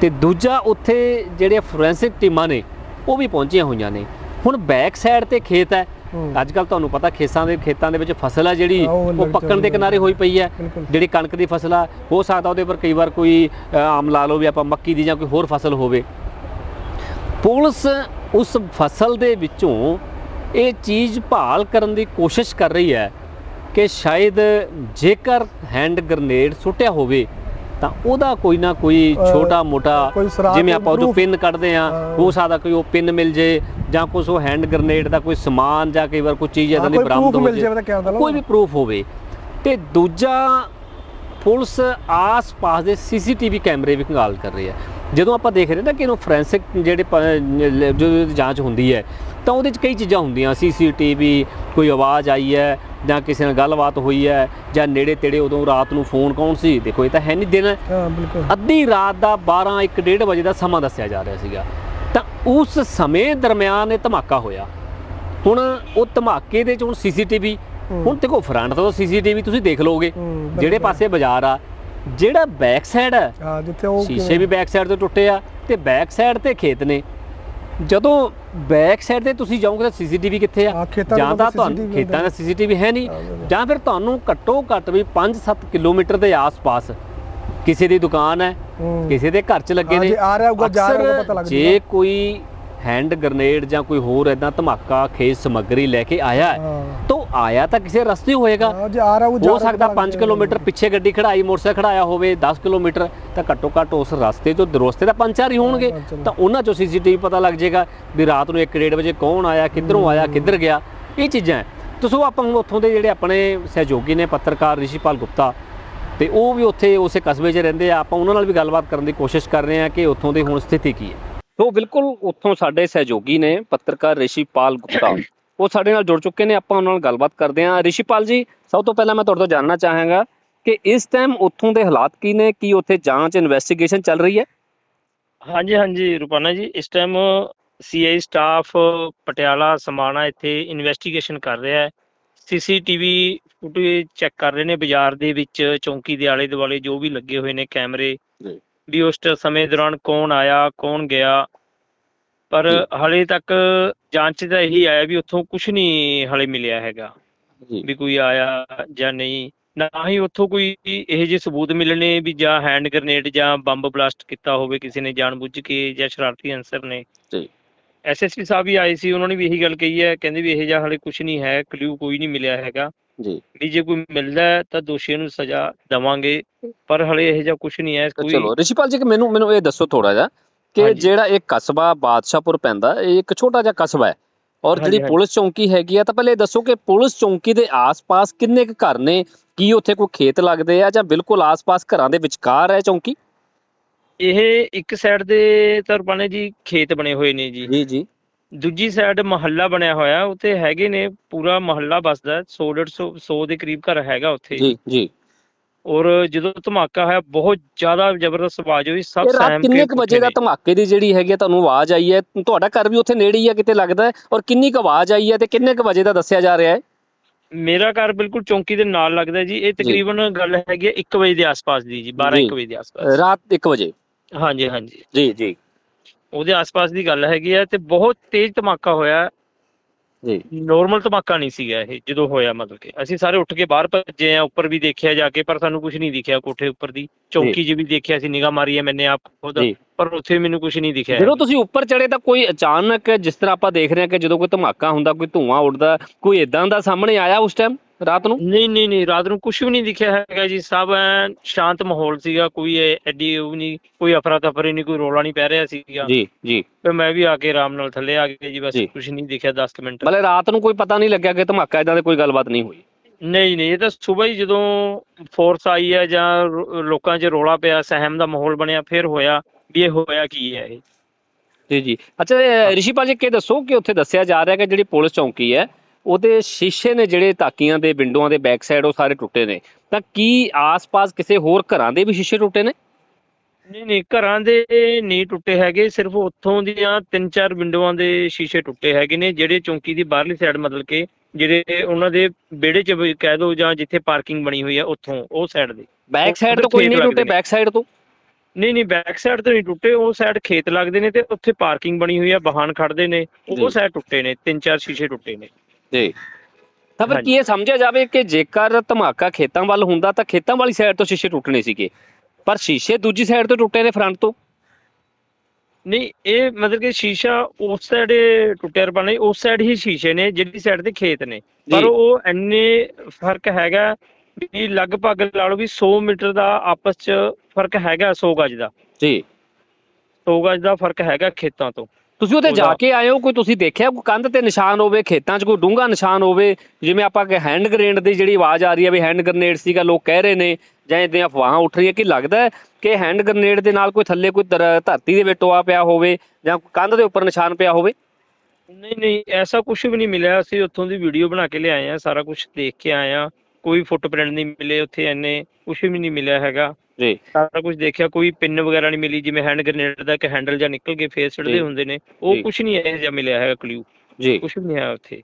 ਤੇ ਦੂਜਾ ਉੱਥੇ ਜਿਹੜੇ ਫੋਰੈਂਸਿਕ ਟੀਮਾਂ ਨੇ ਉਹ ਵੀ ਪਹੁੰਚੀਆਂ ਹੋਈਆਂ ਨੇ। ਹੁਣ ਬੈਕ ਸਾਈਡ ਤੇ ਖੇਤ ਹੂੰ। ਅੱਜ ਕੱਲ ਤੁਹਾਨੂੰ ਪਤਾ ਖੇਸਾਂ ਦੇ ਖੇਤਾਂ ਦੇ ਵਿੱਚ ਫਸਲ ਹੈ ਜਿਹੜੀ ਉਹ ਪੱਕਣ ਦੇ। ਕਿਨਾਰੇ ਹੋਈ ਪਈ ਹੈ। ਜਿਹੜੀ ਕਣਕ ਦੀ ਫਸਲ ਆ ਹੋ ਸਕਦਾ ਉਹਦੇ ਪਰ ਕਈ ਵਾਰ ਕੋਈ ਆਮ ਲਾ ਲਓ ਵੀ ਆਪਾਂ ਮੱਕੀ ਦੀ ਜਾਂ ਕੋਈ ਹੋਰ ਫਸਲ ਹੋਵੇ ਪੁਲਿਸ ਉਸ ਫਸਲ ਦੇ ਵਿੱਚੋਂ ਇਹ ਚੀਜ਼ ਭਾਲ ਕਰਨ ਦੀ ਕੋਸ਼ਿਸ਼ ਕਰ ਰਹੀ ਹੈ ਕਿ ਸ਼ਾਇਦ ਜੇਕਰ ਹੈਂਡ ਗ੍ਰਨੇਡ ਸੁੱਟਿਆ ਹੋਵੇ ਤਾਂ ਉਹਦਾ ਕੋਈ ਨਾ ਕੋਈ ਛੋਟਾ ਮੋਟਾ ਜਿਵੇਂ ਆਪਾਂ ਉਹ ਪਿੰਨ ਕੱਢਦੇ ਆ। ਹੋ ਸਕਦਾ ਕੋਈ ਉਹ ਪਿੰਨ ਮਿਲ ਜੇ ਜਾਂ ਕੁਝ ਉਹ ਹੈਂਡ ਗ੍ਰਨੇਡ ਦਾ ਕੋਈ ਸਮਾਨ ਜਾਂ ਕਈ ਵਾਰ ਕੋਈ ਚੀਜ਼ ਇਦਾਂ ਦੀ ਬਰਾਮਦ ਹੋ ਜਾਵੇ ਕੋਈ ਵੀ ਪ੍ਰੂਫ ਹੋਵੇ। ਤੇ ਦੂਜਾ ਪੁਲਿਸ ਆਸ-ਪਾਸ ਦੇ ਸੀਸੀਟੀਵੀ ਕੈਮਰੇ ਵੀ ਖੰਗਾਲ ਕਰ ਰਹੀ ਹੈ। ਜਦੋਂ ਆਪਾਂ ਦੇਖ ਰਹੇ ਨਾ ਕਿ ਇਹਨੂੰ ਫੋਰੈਂਸਿਕ ਜਿਹੜੇ ਜੋ ਜਾਂਚ ਹੁੰਦੀ ਹੈ ਤਾਂ ਉਹਦੇ 'ਚ ਕਈ ਚੀਜ਼ਾਂ ਹੁੰਦੀਆਂ। ਸੀਸੀਟੀਵੀ ਕੋਈ ਆਵਾਜ਼ ਆਈ ਹੈ ਜਾਂ ਕਿਸੇ ਨਾਲ ਗੱਲਬਾਤ ਹੋਈ ਹੈ ਜਾਂ ਨੇੜੇ ਤੇੜੇ ਉਦੋਂ ਰਾਤ ਨੂੰ ਫੋਨ ਕੌਣ ਸੀ? ਦੇਖੋ ਇਹ ਤਾਂ ਹੈ ਨਹੀਂ ਦਿਨ। ਹਾਂ ਬਿਲਕੁਲ। ਅੱਧੀ ਰਾਤ ਦਾ 12 1 1:30 ਵਜੇ ਦਾ ਸਮਾਂ ਦੱਸਿਆ ਜਾ ਰਿਹਾ ਸੀਗਾ। ਤਾਂ ਉਸ ਸਮੇਂ ਦਰਮਿਆਨ ਇਹ ਧਮਾਕਾ ਹੋਇਆ ਹੁਣ ਉਹ ਧਮਾਕੇ ਦੇ ਚ ਹੁਣ ਸੀਸੀਟੀਵੀ। ਹੁਣ ਦੇਖੋ ਫਰੰਟ ਤੋਂ ਸੀਸੀਟੀਵੀ ਤੁਸੀਂ ਦੇਖ ਲਓਗੇ। ਜਿਹੜੇ ਪਾਸੇ ਬਾਜ਼ਾਰ ਆ ਜਿਹੜਾ ਬੈਕ ਸਾਈਡ ਹਾਂ ਜਿੱਥੇ ਉਹ ਸ਼ੀਸ਼ੇ ਵੀ ਬੈਕ ਸਾਈਡ ਤੋਂ ਟੁੱਟੇ ਆ ਤੇ ਬੈਕ ਸਾਈਡ ਤੇ ਖੇਤ ਨੇ ਜਦੋਂ ਬੈਕ ਸਾਈਡ ਤੇ ਤੁਸੀਂ ਜਾਓਗੇ ਤਾਂ ਸੀਸੀਟੀਵੀ ਕਿੱਥੇ ਆ ਜਾਂ ਤਾਂ ਤੁਹਾਨੂੰ ਖੇਤਾਂ ਦਾ ਸੀਸੀਟੀਵੀ ਹੈ ਨਹੀਂ। ਜਾਂ ਫਿਰ ਤੁਹਾਨੂੰ ਘੱਟੋ ਘੱਟ ਵੀ 5-7 ਕਿਲੋਮੀਟਰ ਦੇ ਆਸ-ਪਾਸ ਕਿਸੇ ਦੀ ਦੁਕਾਨ ਹੈ। ਕਿਸੇ ਦੇ ਘਰ 'ਚ ਲੱਗੇ ਨੇ ਜੇ ਆ ਰਿਹਾ ਹੋਊਗਾ, ਜਾ ਰਿਹਾ ਹੋਊਗਾ, ਪਤਾ ਲੱਗ ਜੇ। ਕੋਈ ਹੈਂਡ ਗ੍ਰਨੇਡ ਜਾਂ ਕੋਈ ਹੋਰ ਐਦਾਂ ਧਮਾਕਾ ਖੇਤ ਸਮੱਗਰੀ ਲੈ ਕੇ ਆਇਆ ਹੈ। ਤਾਂ ਆਇਆ ਤਾਂ ਕਿਸੇ ਰਸਤੇ ਹੋਏਗਾ ਹਾਂ, ਸਕਦਾ ਪਤਾ 5 ਲੱਗ ਕਿਲੋਮੀਟਰ ਪਿੱਛੇ ਗੱਡੀ ਖੜਾਈ ਮੋਟਰਸਾਈਕਲ ਖੜਾਇਆ ਹੋਵੇ 10 ਕਿਲੋਮੀਟਰ ਤਾਂ ਘੱਟੋ ਘੱਟ ਉਸ ਰਸਤੇ ਤੋਂ ਰਸਤੇ ਦਾ ਪੰਜ ਚਾਰ ਹੀ ਹੋਣਗੇ। ਤਾਂ ਉਹਨਾਂ ਚੋਂ ਸੀਸੀਟੀਵੀ ਪਤਾ ਲੱਗ ਜਾਏਗਾ ਵੀ ਰਾਤ ਨੂੰ 1:30 ਵਜੇ ਕੌਣ ਆਇਆ ਕਿੱਧਰੋਂ ਆਇਆ ਕਿੱਧਰ ਗਿਆ ਇਹ ਚੀਜ਼ਾਂ ਤੁਸੀਂ ਆਪਾਂ ਉੱਥੋਂ ਦੇ ਜਿਹੜੇ ਆਪਣੇ ਸਹਿਯੋਗੀ ਨੇ ਪੱਤਰਕਾਰ ਰਿਸ਼ੀਪਾਲ ਗੁਪਤਾ ਤੇ ਉਹ ਵੀ ਉੱਥੇ ਉਸੇ ਕਸਬੇ 'ਚ ਰਹਿੰਦੇ ਆ। ਆਪਾਂ ਉਹਨਾਂ ਨਾਲ ਵੀ ਗੱਲਬਾਤ ਕਰਨ ਦੀ ਕੋਸ਼ਿਸ਼ ਕਰ ਰਹੇ ਹਾਂ ਕਿ ਉੱਥੋਂ ਦੀ ਹੁਣ ਸਥਿਤੀ ਕੀ ਹੈ। ਤੋਂ ਬਿਲਕੁਲ ਉੱਥੋਂ ਸਾਡੇ ਸਹਿਯੋਗੀ ਨੇ ਪੱਤਰਕਾਰ ਰਿਸ਼ੀਪਾਲ ਗੁਪਤਾ। ਉਹ ਸਾਡੇ ਨਾਲ ਜੁੜ ਚੁੱਕੇ ਨੇ ਆਪਾਂ ਉਹਨਾਂ ਨਾਲ ਗੱਲਬਾਤ ਕਰਦੇ ਹਾਂ। ਰਿਸ਼ੀਪਾਲ ਜੀ ਸਭ ਤੋਂ ਪਹਿਲਾਂ ਮੈਂ ਤੁਹਾਡੇ ਤੋਂ ਜਾਣਨਾ ਚਾਹਾਂਗਾ ਕਿ ਇਸ ਟਾਈਮ ਉੱਥੋਂ ਦੇ ਹਾਲਾਤ ਕੀ ਨੇ? ਕੀ ਉੱਥੇ ਜਾਂਚ ਇਨਵੈਸਟੀਗੇਸ਼ਨ ਚੱਲ ਰਹੀ ਹੈ? ਹਾਂਜੀ ਹਾਂਜੀ ਰੂਪਾਨਾ ਜੀ ਇਸ time CI staff Patiala Samana ਇੱਥੇ ਇਨਵੈਸਟੀਗੇਸ਼ਨ ਕਰ ਰਿਹਾ ਹੈ। ਸੀਸੀਟੀਵੀ ਫੁਟੇਜ ਚੈੱਕ ਕਰ ਰਹੇ ਨੇ ਬਾਜ਼ਾਰ ਦੇ ਵਿੱਚ ਚੌਂਕੀ ਦੇ ਆਲੇ ਦੁਆਲੇ ਜੋ ਵੀ ਲੱਗੇ ਹੋਏ ਨੇ ਕੈਮਰੇ। ਜੀ। ਵੀ ਉਸ ਟ- ਸਮੇਂ ਦੌਰਾਨ ਕੌਣ ਆਇਆ ਕੌਣ ਗਿਆ। ਪਰ ਜੀ। ਹਲੇ ਤੱਕ ਜਾਂਚ ਦਾ ਇਹੀ ਆਇਆ ਵੀ ਉੱਥੋਂ ਕੁਝ ਨਹੀਂ ਹਲੇ ਮਿਲਿਆ ਹੈਗਾ। ਵੀ ਕੋਈ ਆਇਆ ਜਾਂ ਨਹੀਂ। ਨਾ ਹੀ ਉੱਥੋਂ ਕੋਈ ਇਹੋ ਜਿਹੇ ਸਬੂਤ ਮਿਲਣੇ ਵੀ ਜਾਂ ਹੈਂਡ ਗ੍ਰਨੇਡ ਜਾਂ ਬੰਬ ਬਲਾਸਟ ਕੀਤਾ ਹੋਵੇ ਕਿਸੇ ਨੇ ਜਾਣਬੁੱਝ ਕੇ ਜਾਂ ਸ਼ਰਾਰਤੀ ਅਨਸਰ ਨੇ। ਜੀ। ਐਸਐਸਪੀ ਸਾਹਿਬ ਵੀ ਆਏ ਸੀ ਉਹਨਾਂ ਨੇ ਵੀ ਇਹੀ ਗੱਲ ਕਹੀ ਹੈ ਕਹਿੰਦੇ ਵੀ ਇਹੋ ਜਿਹਾ ਹਲੇ ਕੁਝ ਨਹੀਂ ਹੈ ਕਲੂ ਕੋਈ ਨਹੀਂ ਮਿਲਿਆ ਹੈਗਾ। ਜੀ ਵੀ ਜੇ ਕੋਈ ਮਿਲਦਾ ਹੈ ਤਾਂ ਦੋਸ਼ੀਆਂ ਨੂੰ ਸਜ਼ਾ ਦਵਾਂਗੇ ਪਰ ਹਲੇ ਇਹੋ ਜਿਹਾ ਕੁਝ ਨਹੀਂ ਹੈ ਕੋਈ ਚਲੋ ਰਿਸ਼ੀਪਾਲ ਜੀ ਕਿ ਮੈਨੂੰ ਮੈਨੂੰ ਇਹ ਦੱਸੋ ਥੋੜਾ ਜਿਹਾ ਕਿ। ਜਿਹੜਾ ਇਹ ਕਸਬਾ ਬਾਦਸ਼ਾਹਪੁਰ ਪੈਂਦਾ ਇਹ ਇੱਕ ਛੋਟਾ ਜਿਹਾ ਕਸਬਾ ਹੈ ਔਰ ਜਿਹੜੀ। ਪੁਲਿਸ ਚੌਂਕੀ ਹੈਗੀ ਆ ਤਾਂ ਪਹਿਲੇ ਦੱਸੋ ਕਿ ਪੁਲਿਸ ਚੌਂਕੀ ਦੇ ਆਸ-ਪਾਸ ਕਿੰਨੇ ਕੁ ਘਰ ਨੇ ਕੀ ਉੱਥੇ ਕੋਈ ਖੇਤ ਲੱਗਦੇ ਆ ਜਾਂ ਬਿਲਕੁਲ ਆਸ-ਪਾਸ ਘਰਾਂ ਦੇ ਵਿਚਕਾਰ ਹੈ ਚੌਂਕੀ ਇਹ ਇੱਕ ਸਾਈਡ ਦੇ ਤਰਪਾਨੇ ਜੀ ਖੇਤ ਬਣੇ ਹੋਏ ਨੇ ਜੀ ਜੀ ਜੀ ਦੂਜੀ ਸਾਈਡ ਮਹੱਲਾ ਬਣਿਆ ਹੋਇਆ ਉੱਥੇ ਹੈਗੇ ਨੇ ਪੂਰਾ ਮਹੱਲਾ ਬਸਦਾ 100 150 100 ਦੇ ਕਰੀਬ ਘਰ ਹੈਗਾ ਉੱਥੇ। ਜੀ ਜੀ। ਔਰ ਜਦੋਂ ਧਮਾਕਾ ਹੋਇਆ ਬਹੁਤ ਜ਼ਿਆਦਾ ਜ਼ਬਰਦਸਤ ਆਵਾਜ਼ ਹੋਈ ਸਭ ਸਹਿਮ ਕਿੰਨੇ ਕੇ ਕੁ ਵਜੇ ਦਾ। ਧਮਾਕੇ ਦੀ ਜਿਹੜੀ ਹੈਗੀ ਤੁਹਾਨੂੰ ਆਵਾਜ਼ ਆਈ ਹੈ? ਤੁਹਾਡਾ ਘਰ ਵੀ ਉੱਥੇ ਨੇੜੇ ਹੀ ਆ ਕਿਤੇ ਲੱਗਦਾ ਹੈ? ਔਰ ਕਿੰਨੀ ਕੁ ਆਵਾਜ਼ ਆਈ ਹੈ ਤੇ ਕਿੰਨੇ ਕੁ ਵਜੇ ਦਾ ਦੱਸਿਆ ਜਾ ਰਿਹਾ ਹੈ? ਮੇਰਾ ਘਰ ਬਿਲਕੁਲ ਚੌਂਕੀ ਦੇ ਨਾਲ ਲੱਗਦਾ ਜੀ। ਇਹ ਤਕਰੀਬਨ ਗੱਲ ਹੈਗੀ 1 ਵਜੇ ਦੇ ਆਸ-ਪਾਸ ਦੀ ਜੀ 12 ਜੀ। 1 ਵਜੇ ਦੇ ਆਸ-ਪਾਸ। ਰਾਤ 1 ਵਜੇ? ਹਾਂਜੀ ਹਾਂਜੀ। ਜੀ ਜੀ। ਉਹਦੇ ਆਸ-ਪਾਸ ਦੀ ਗੱਲ ਹੈਗੀ ਹੈ ਤੇ ਬਹੁਤ ਤੇਜ਼ ਧਮਾਕਾ ਹੋਇਆ। ਜੀ। ਨੋਰਮਲ ਧਮਾਕਾ ਨਹੀਂ ਸੀਗਾ ਇਹ ਜਦੋਂ ਹੋਇਆ ਮਤਲਬ ਕਿ। ਅਸੀਂ ਸਾਰੇ ਉੱਠ ਕੇ ਬਾਹਰ ਭੱਜੇ ਆ ਉੱਪਰ ਵੀ ਦੇਖਿਆ ਜਾ ਕੇ ਪਰ ਸਾਨੂੰ ਕੁਝ ਨਹੀਂ ਦਿਖਿਆ ਕੋਠੇ ਉੱਪਰ ਦੀ। ਚੌਂਕੀ 'ਚ ਵੀ ਦੇਖਿਆ ਸੀ ਨਿਗਾਹ ਮਾਰੀ ਹੈ ਮੈਨੇ ਆਪ ਖੁਦ ਜੀ। ਪਰ ਉੱਥੇ ਮੈਨੂੰ ਕੁਝ ਨਹੀਂ ਦਿਖਿਆ। ਜਦੋਂ ਤੁਸੀਂ ਉੱਪਰ ਚੜੇ ਤਾਂ ਕੋਈ ਅਚਾਨਕ ਜਿਸ ਤਰ੍ਹਾਂ ਆਪਾਂ ਦੇਖ ਰਹੇ ਹਾਂ ਕਿ ਜਦੋਂ ਕੋਈ ਧਮਾਕਾ ਹੁੰਦਾ ਕੋਈ ਧੂਆਂ ਉੱਡਦਾ ਕੋਈ ਇਦਾਂ ਦਾ ਸਾਹਮਣੇ ਆਇਆ ਉਸ ਟਾਈਮ ਰਾਤ ਨੂੰ? ਨਹੀਂ ਨਹੀਂ ਨਹੀਂ ਰਾਤ ਨੂੰ ਕੁਝ ਵੀ ਨਹੀਂ ਦਿਖਿਆ ਹੈਗਾ ਜੀ। ਸਭ ਐਨ ਸ਼ਾਂਤ ਮਾਹੌਲ ਸੀਗਾ ਕੋਈ ਐ- ਐਡੀ ਉਹ ਵੀ ਨਹੀਂ ਕੋਈ ਅਫਰਾ ਤਫਰੀ ਨਹੀਂ ਕੋਈ ਰੋਲਾ ਨਹੀਂ ਪੈ ਰਿਹਾ ਸੀਗਾ। ਜੀ ਜੀ। ਫਿਰ ਮੈਂ ਵੀ ਆ ਕੇ ਆਰਾਮ ਨਾਲ ਥੱਲੇ ਆ ਗਿਆ ਜੀ ਬਸ ਜੀ। ਕੁਝ ਨਹੀਂ ਦਿਖਿਆ 10 ਕੁ ਮਿੰਟ। ਮਤਲਬ ਰਾਤ ਨੂੰ ਕੋਈ ਪਤਾ ਨਹੀਂ ਲੱਗਿਆ ਕਿ ਧਮਾਕਾ ਇਦਾਂ ਦੀ ਕੋਈ ਗੱਲਬਾਤ ਨਹੀਂ ਹੋਈ। ਨਹੀਂ ਨਹੀਂ ਇਹ ਤਾਂ ਸਵੇਰ ਹੀ ਜਦੋਂ ਫੋਰਸ ਆਈ ਹੈ ਜਾਂ ਰੋ- ਲੋਕਾਂ 'ਚ ਰੋਲਾ ਪਿਆ ਸਹਿਮ ਦਾ ਮਾਹੌਲ ਬਣਿਆ ਫਿਰ ਹੋਇਆ ਵੀ ਇਹ ਹੋਇਆ ਕੀ ਹੈ ਇਹ। ਜੀ ਜੀ। ਅੱਛਾ ਇਹ ਰਿਸ਼ੀਪਾਲ ਜੀ ਕੀ ਦੱਸੋ ਕਿ ਉੱਥੇ ਦੱਸਿਆ ਜਾ ਰਿਹਾ ਕਿ ਜਿਹੜੀ ਪੁਲਿਸ ਚੌਂਕੀ ਹੈ ਉਹਦੇ ਸ਼ੀਸ਼ੇ ਨੇ ਜਿਹੜੇ ਤਾਕੀਆਂ ਦੇ ਵਿੰਡੋਆਂ ਦੇ ਬੈਕ ਸਾਈਡ ਉਹ ਸਾਰੇ ਟੁੱਟੇ ਨੇ। ਤਾਂ ਕੀ ਆਸ-ਪਾਸ ਕਿਸੇ ਹੋਰ ਘਰਾਂ ਦੇ ਵੀ ਸ਼ੀਸ਼ੇ ਟੁੱਟੇ ਨੇ? ਨਹੀਂ ਨਹੀਂ ਘਰਾਂ ਦੇ ਨਹੀਂ ਟੁੱਟੇ ਹੈਗੇ ਸਿਰਫ ਉੱਥੋਂ ਦੀਆਂ ਤਿੰਨ ਚਾਰ ਵਿੰਡੋਆਂ ਦੇ ਸ਼ੀਸ਼ੇ ਟੁੱਟੇ ਹੈਗੇ ਨੇ ਜਿਹੜੇ ਚੌਂਕੀ ਦੀ ਬਾਹਰਲੀ ਸਾਈਡ ਮਤਲਬ ਕਿ ਜਿਹੜੇ ਉਹਨਾਂ ਦੇ ਵਿਹੜੇ 'ਚ ਵੀ ਕਹਿ ਦਿਓ ਜਾਂ ਜਿੱਥੇ ਪਾਰਕਿੰਗ ਬਣੀ ਹੋਈ ਹੈ ਉੱਥੋਂ ਉਹ ਸਾਈਡ ਦੇ। ਬੈਕ ਸਾਈਡ ਤੋਂ ਕੋਈ ਨਹੀਂ ਟੁੱਟੇ। ਬੈਕ ਸਾਈਡ ਤੋਂ? ਨਹੀਂ ਨਹੀਂ ਬੈਕ ਸਾਈਡ ਤੋਂ ਨਹੀਂ ਟੁੱਟੇ ਉਹ ਸਾਈਡ ਖੇਤ ਲੱਗਦੇ ਨੇ ਤੇ ਉੱਥੇ ਪਾਰਕਿੰਗ ਬਣੀ ਹੋਈ ਹੈ ਵਾਹਨ ਖੜਦੇ ਨੇ। ਉਹ ਸਾਈਡ ਟੁੱਟੇ ਨੇ ਤਿੰਨ ਚਾਰ ਸ਼ੀਸ਼ੇ ਟੁੱਟੇ ਨੇ। ਜੀ। ਤਾਂ ਫਿਰ। ਕੀ ਇਹ ਸਮਝਿਆ ਜਾਵੇ ਕਿ ਜੇਕਰ ਧਮਾਕਾ ਖੇਤਾਂ ਵੱਲ ਹੁੰਦਾ ਤਾਂ ਖੇਤਾਂ ਵਾਲੀ ਸਾਈਡ ਤੋਂ ਸ਼ੀਸ਼ੇ ਟੁੱਟਣੇ ਸੀਗੇ ਪਰ ਸ਼ੀਸ਼ੇ ਦੂਜੀ ਸਾਈਡ ਤੋਂ ਟੁੱਟੇ ਨੇ ਫਰੰਟ ਤੋਂ? ਨਹੀਂ ਇਹ ਮਤਲਬ ਕਿ ਸ਼ੀਸ਼ਾ ਉਸ ਸਾਈਡ ਟੁੱਟਿਆ ਰਪਾ ਨਹੀਂ ਉਸ ਸਾਈਡ ਹੀ ਸ਼ੀਸ਼ੇ ਨੇ ਜਿਹੜੀ ਸਾਈਡ ਤੇ ਖੇਤ ਨੇ। ਪਰ। ਉਹ ਇੰਨੇ ਫ਼ਰਕ ਹੈਗਾ ਵੀ ਲਗਭਗ ਲਾ ਲਓ ਵੀ 100 ਮੀਟਰ ਦਾ ਆਪਸ ਚ ਫ਼ਰਕ ਹੈਗਾ 100 ਗਜ ਦਾ। ਜੀ। 100 ਗਜ ਦਾ ਫ਼ਰਕ ਹੈਗਾ ਖੇਤਾਂ ਤੋਂ। ਤੁਸੀਂ ਉੱਥੇ ਜਾ ਕੇ ਆਏ ਹੋ ਕੋਈ ਤੁਸੀਂ ਦੇਖਿਆ ਕੋਈ ਕੰਧ ਤੇ ਨਿਸ਼ਾਨ ਹੋਵੇ ਖੇਤਾਂ 'ਚ ਕੋਈ ਡੂੰਘਾ ਨਿਸ਼ਾਨ ਹੋਵੇ ਜਿਵੇਂ ਆਪਾਂ ਕਿ ਹੈਂਡ ਗ੍ਰੇਨੇਡ ਦੀ ਜਿਹੜੀ ਆਵਾਜ਼ ਆ ਰਹੀ ਹੈ ਵੀ ਹੈਂਡ ਗ੍ਰੇਨੇਡ ਸੀਗਾ ਲੋਕ ਕਹਿ ਰਹੇ ਨੇ ਜਾਂ ਇਦਾਂ ਅਫਵਾਹਾਂ ਉੱਠ ਰਹੀਆਂ ਕਿ ਲੱਗਦਾ ਹੈ ਕਿ ਹੈਂਡ ਗ੍ਰੇਨੇਡ ਦੇ ਨਾਲ ਕੋਈ ਥੱਲੇ ਕੋਈ ਧਰਤੀ ਦੇ ਵਿੱਚ ਟੋਆ ਪਿਆ ਹੋਵੇ ਜਾਂ ਕੰਧ ਦੇ ਉੱਪਰ ਨਿਸ਼ਾਨ ਪਿਆ ਹੋਵੇ? ਨਹੀਂ ਨਹੀਂ ਐਸਾ ਕੁਝ ਵੀ ਨਹੀਂ ਮਿਲਿਆ ਅਸੀਂ ਉੱਥੋਂ ਦੀ ਵੀਡੀਓ ਬਣਾ ਕੇ ਲਿਆਏ ਆ ਸਾਰਾ ਕੁਝ ਦੇਖ ਕੇ ਆਏ ਆ ਕੋਈ ਫੁੱਟਪ੍ਰਿੰਟ ਨਹੀਂ ਮਿਲੇ ਉੱਥੇ ਐਨੇ ਕੁਝ ਵੀ ਨਹੀਂ ਮਿਲਿਆ ਹੈਗਾ। ਜੀ। ਸਾਰਾ ਕੁਝ ਦੇਖਿਆ ਕੋਈ ਪਿੰਨ ਵਗੈਰਾ ਨਹੀਂ ਮਿਲੀ ਜਿਵੇਂ ਹੈਂਡ ਗ੍ਰੇਨੇਡ ਦਾ ਇੱਕ ਹੈਂਡਲ ਜਾਂ ਨਿਕਲ ਕੇ ਫੇਸ ਜੀ। ਛੱਡਦੇ ਹੁੰਦੇ ਨੇ ਉਹ। ਕੁਝ ਨਹੀਂ ਇਹੋ ਜਿਹਾ ਮਿਲਿਆ ਹੈਗਾ ਕਲੂ ਜੀ। ਕੁਝ ਨਹੀਂ ਹੈ ਉੱਥੇ।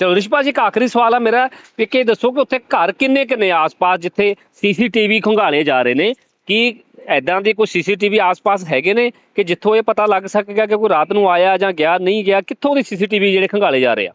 ਚਲੋ ਰਿਸ਼ਪਾ ਜੀ ਇੱਕ ਆਖਰੀ ਸਵਾਲ ਆ ਮੇਰਾ ਵੀ ਕਿ ਦੱਸੋ ਕਿ ਉੱਥੇ ਘਰ ਕਿੰਨੇ ਕਿੰਨੇ ਆਸ-ਪਾਸ ਜਿੱਥੇ ਸੀਸੀਟੀਵੀ ਖੰਗਾਲੇ ਜਾ ਰਹੇ ਨੇ? ਕੀ ਐਦਾਂ ਦੇ ਕੋਈ ਸੀਸੀਟੀਵੀ ਆਸ-ਪਾਸ ਹੈਗੇ ਨੇ ਕਿ ਜਿੱਥੋਂ ਇਹ ਪਤਾ ਲੱਗ ਸਕੇਗਾ ਕਿ ਕੋਈ ਰਾਤ ਨੂੰ ਆਇਆ ਜਾਂ ਗਿਆ ਨਹੀਂ ਗਿਆ? ਕਿੱਥੋਂ ਦੇ ਸੀਸੀਟੀਵੀ ਜਿਹੜੇ ਖੰਗਾਲੇ ਜਾ ਰਹੇ ਆ?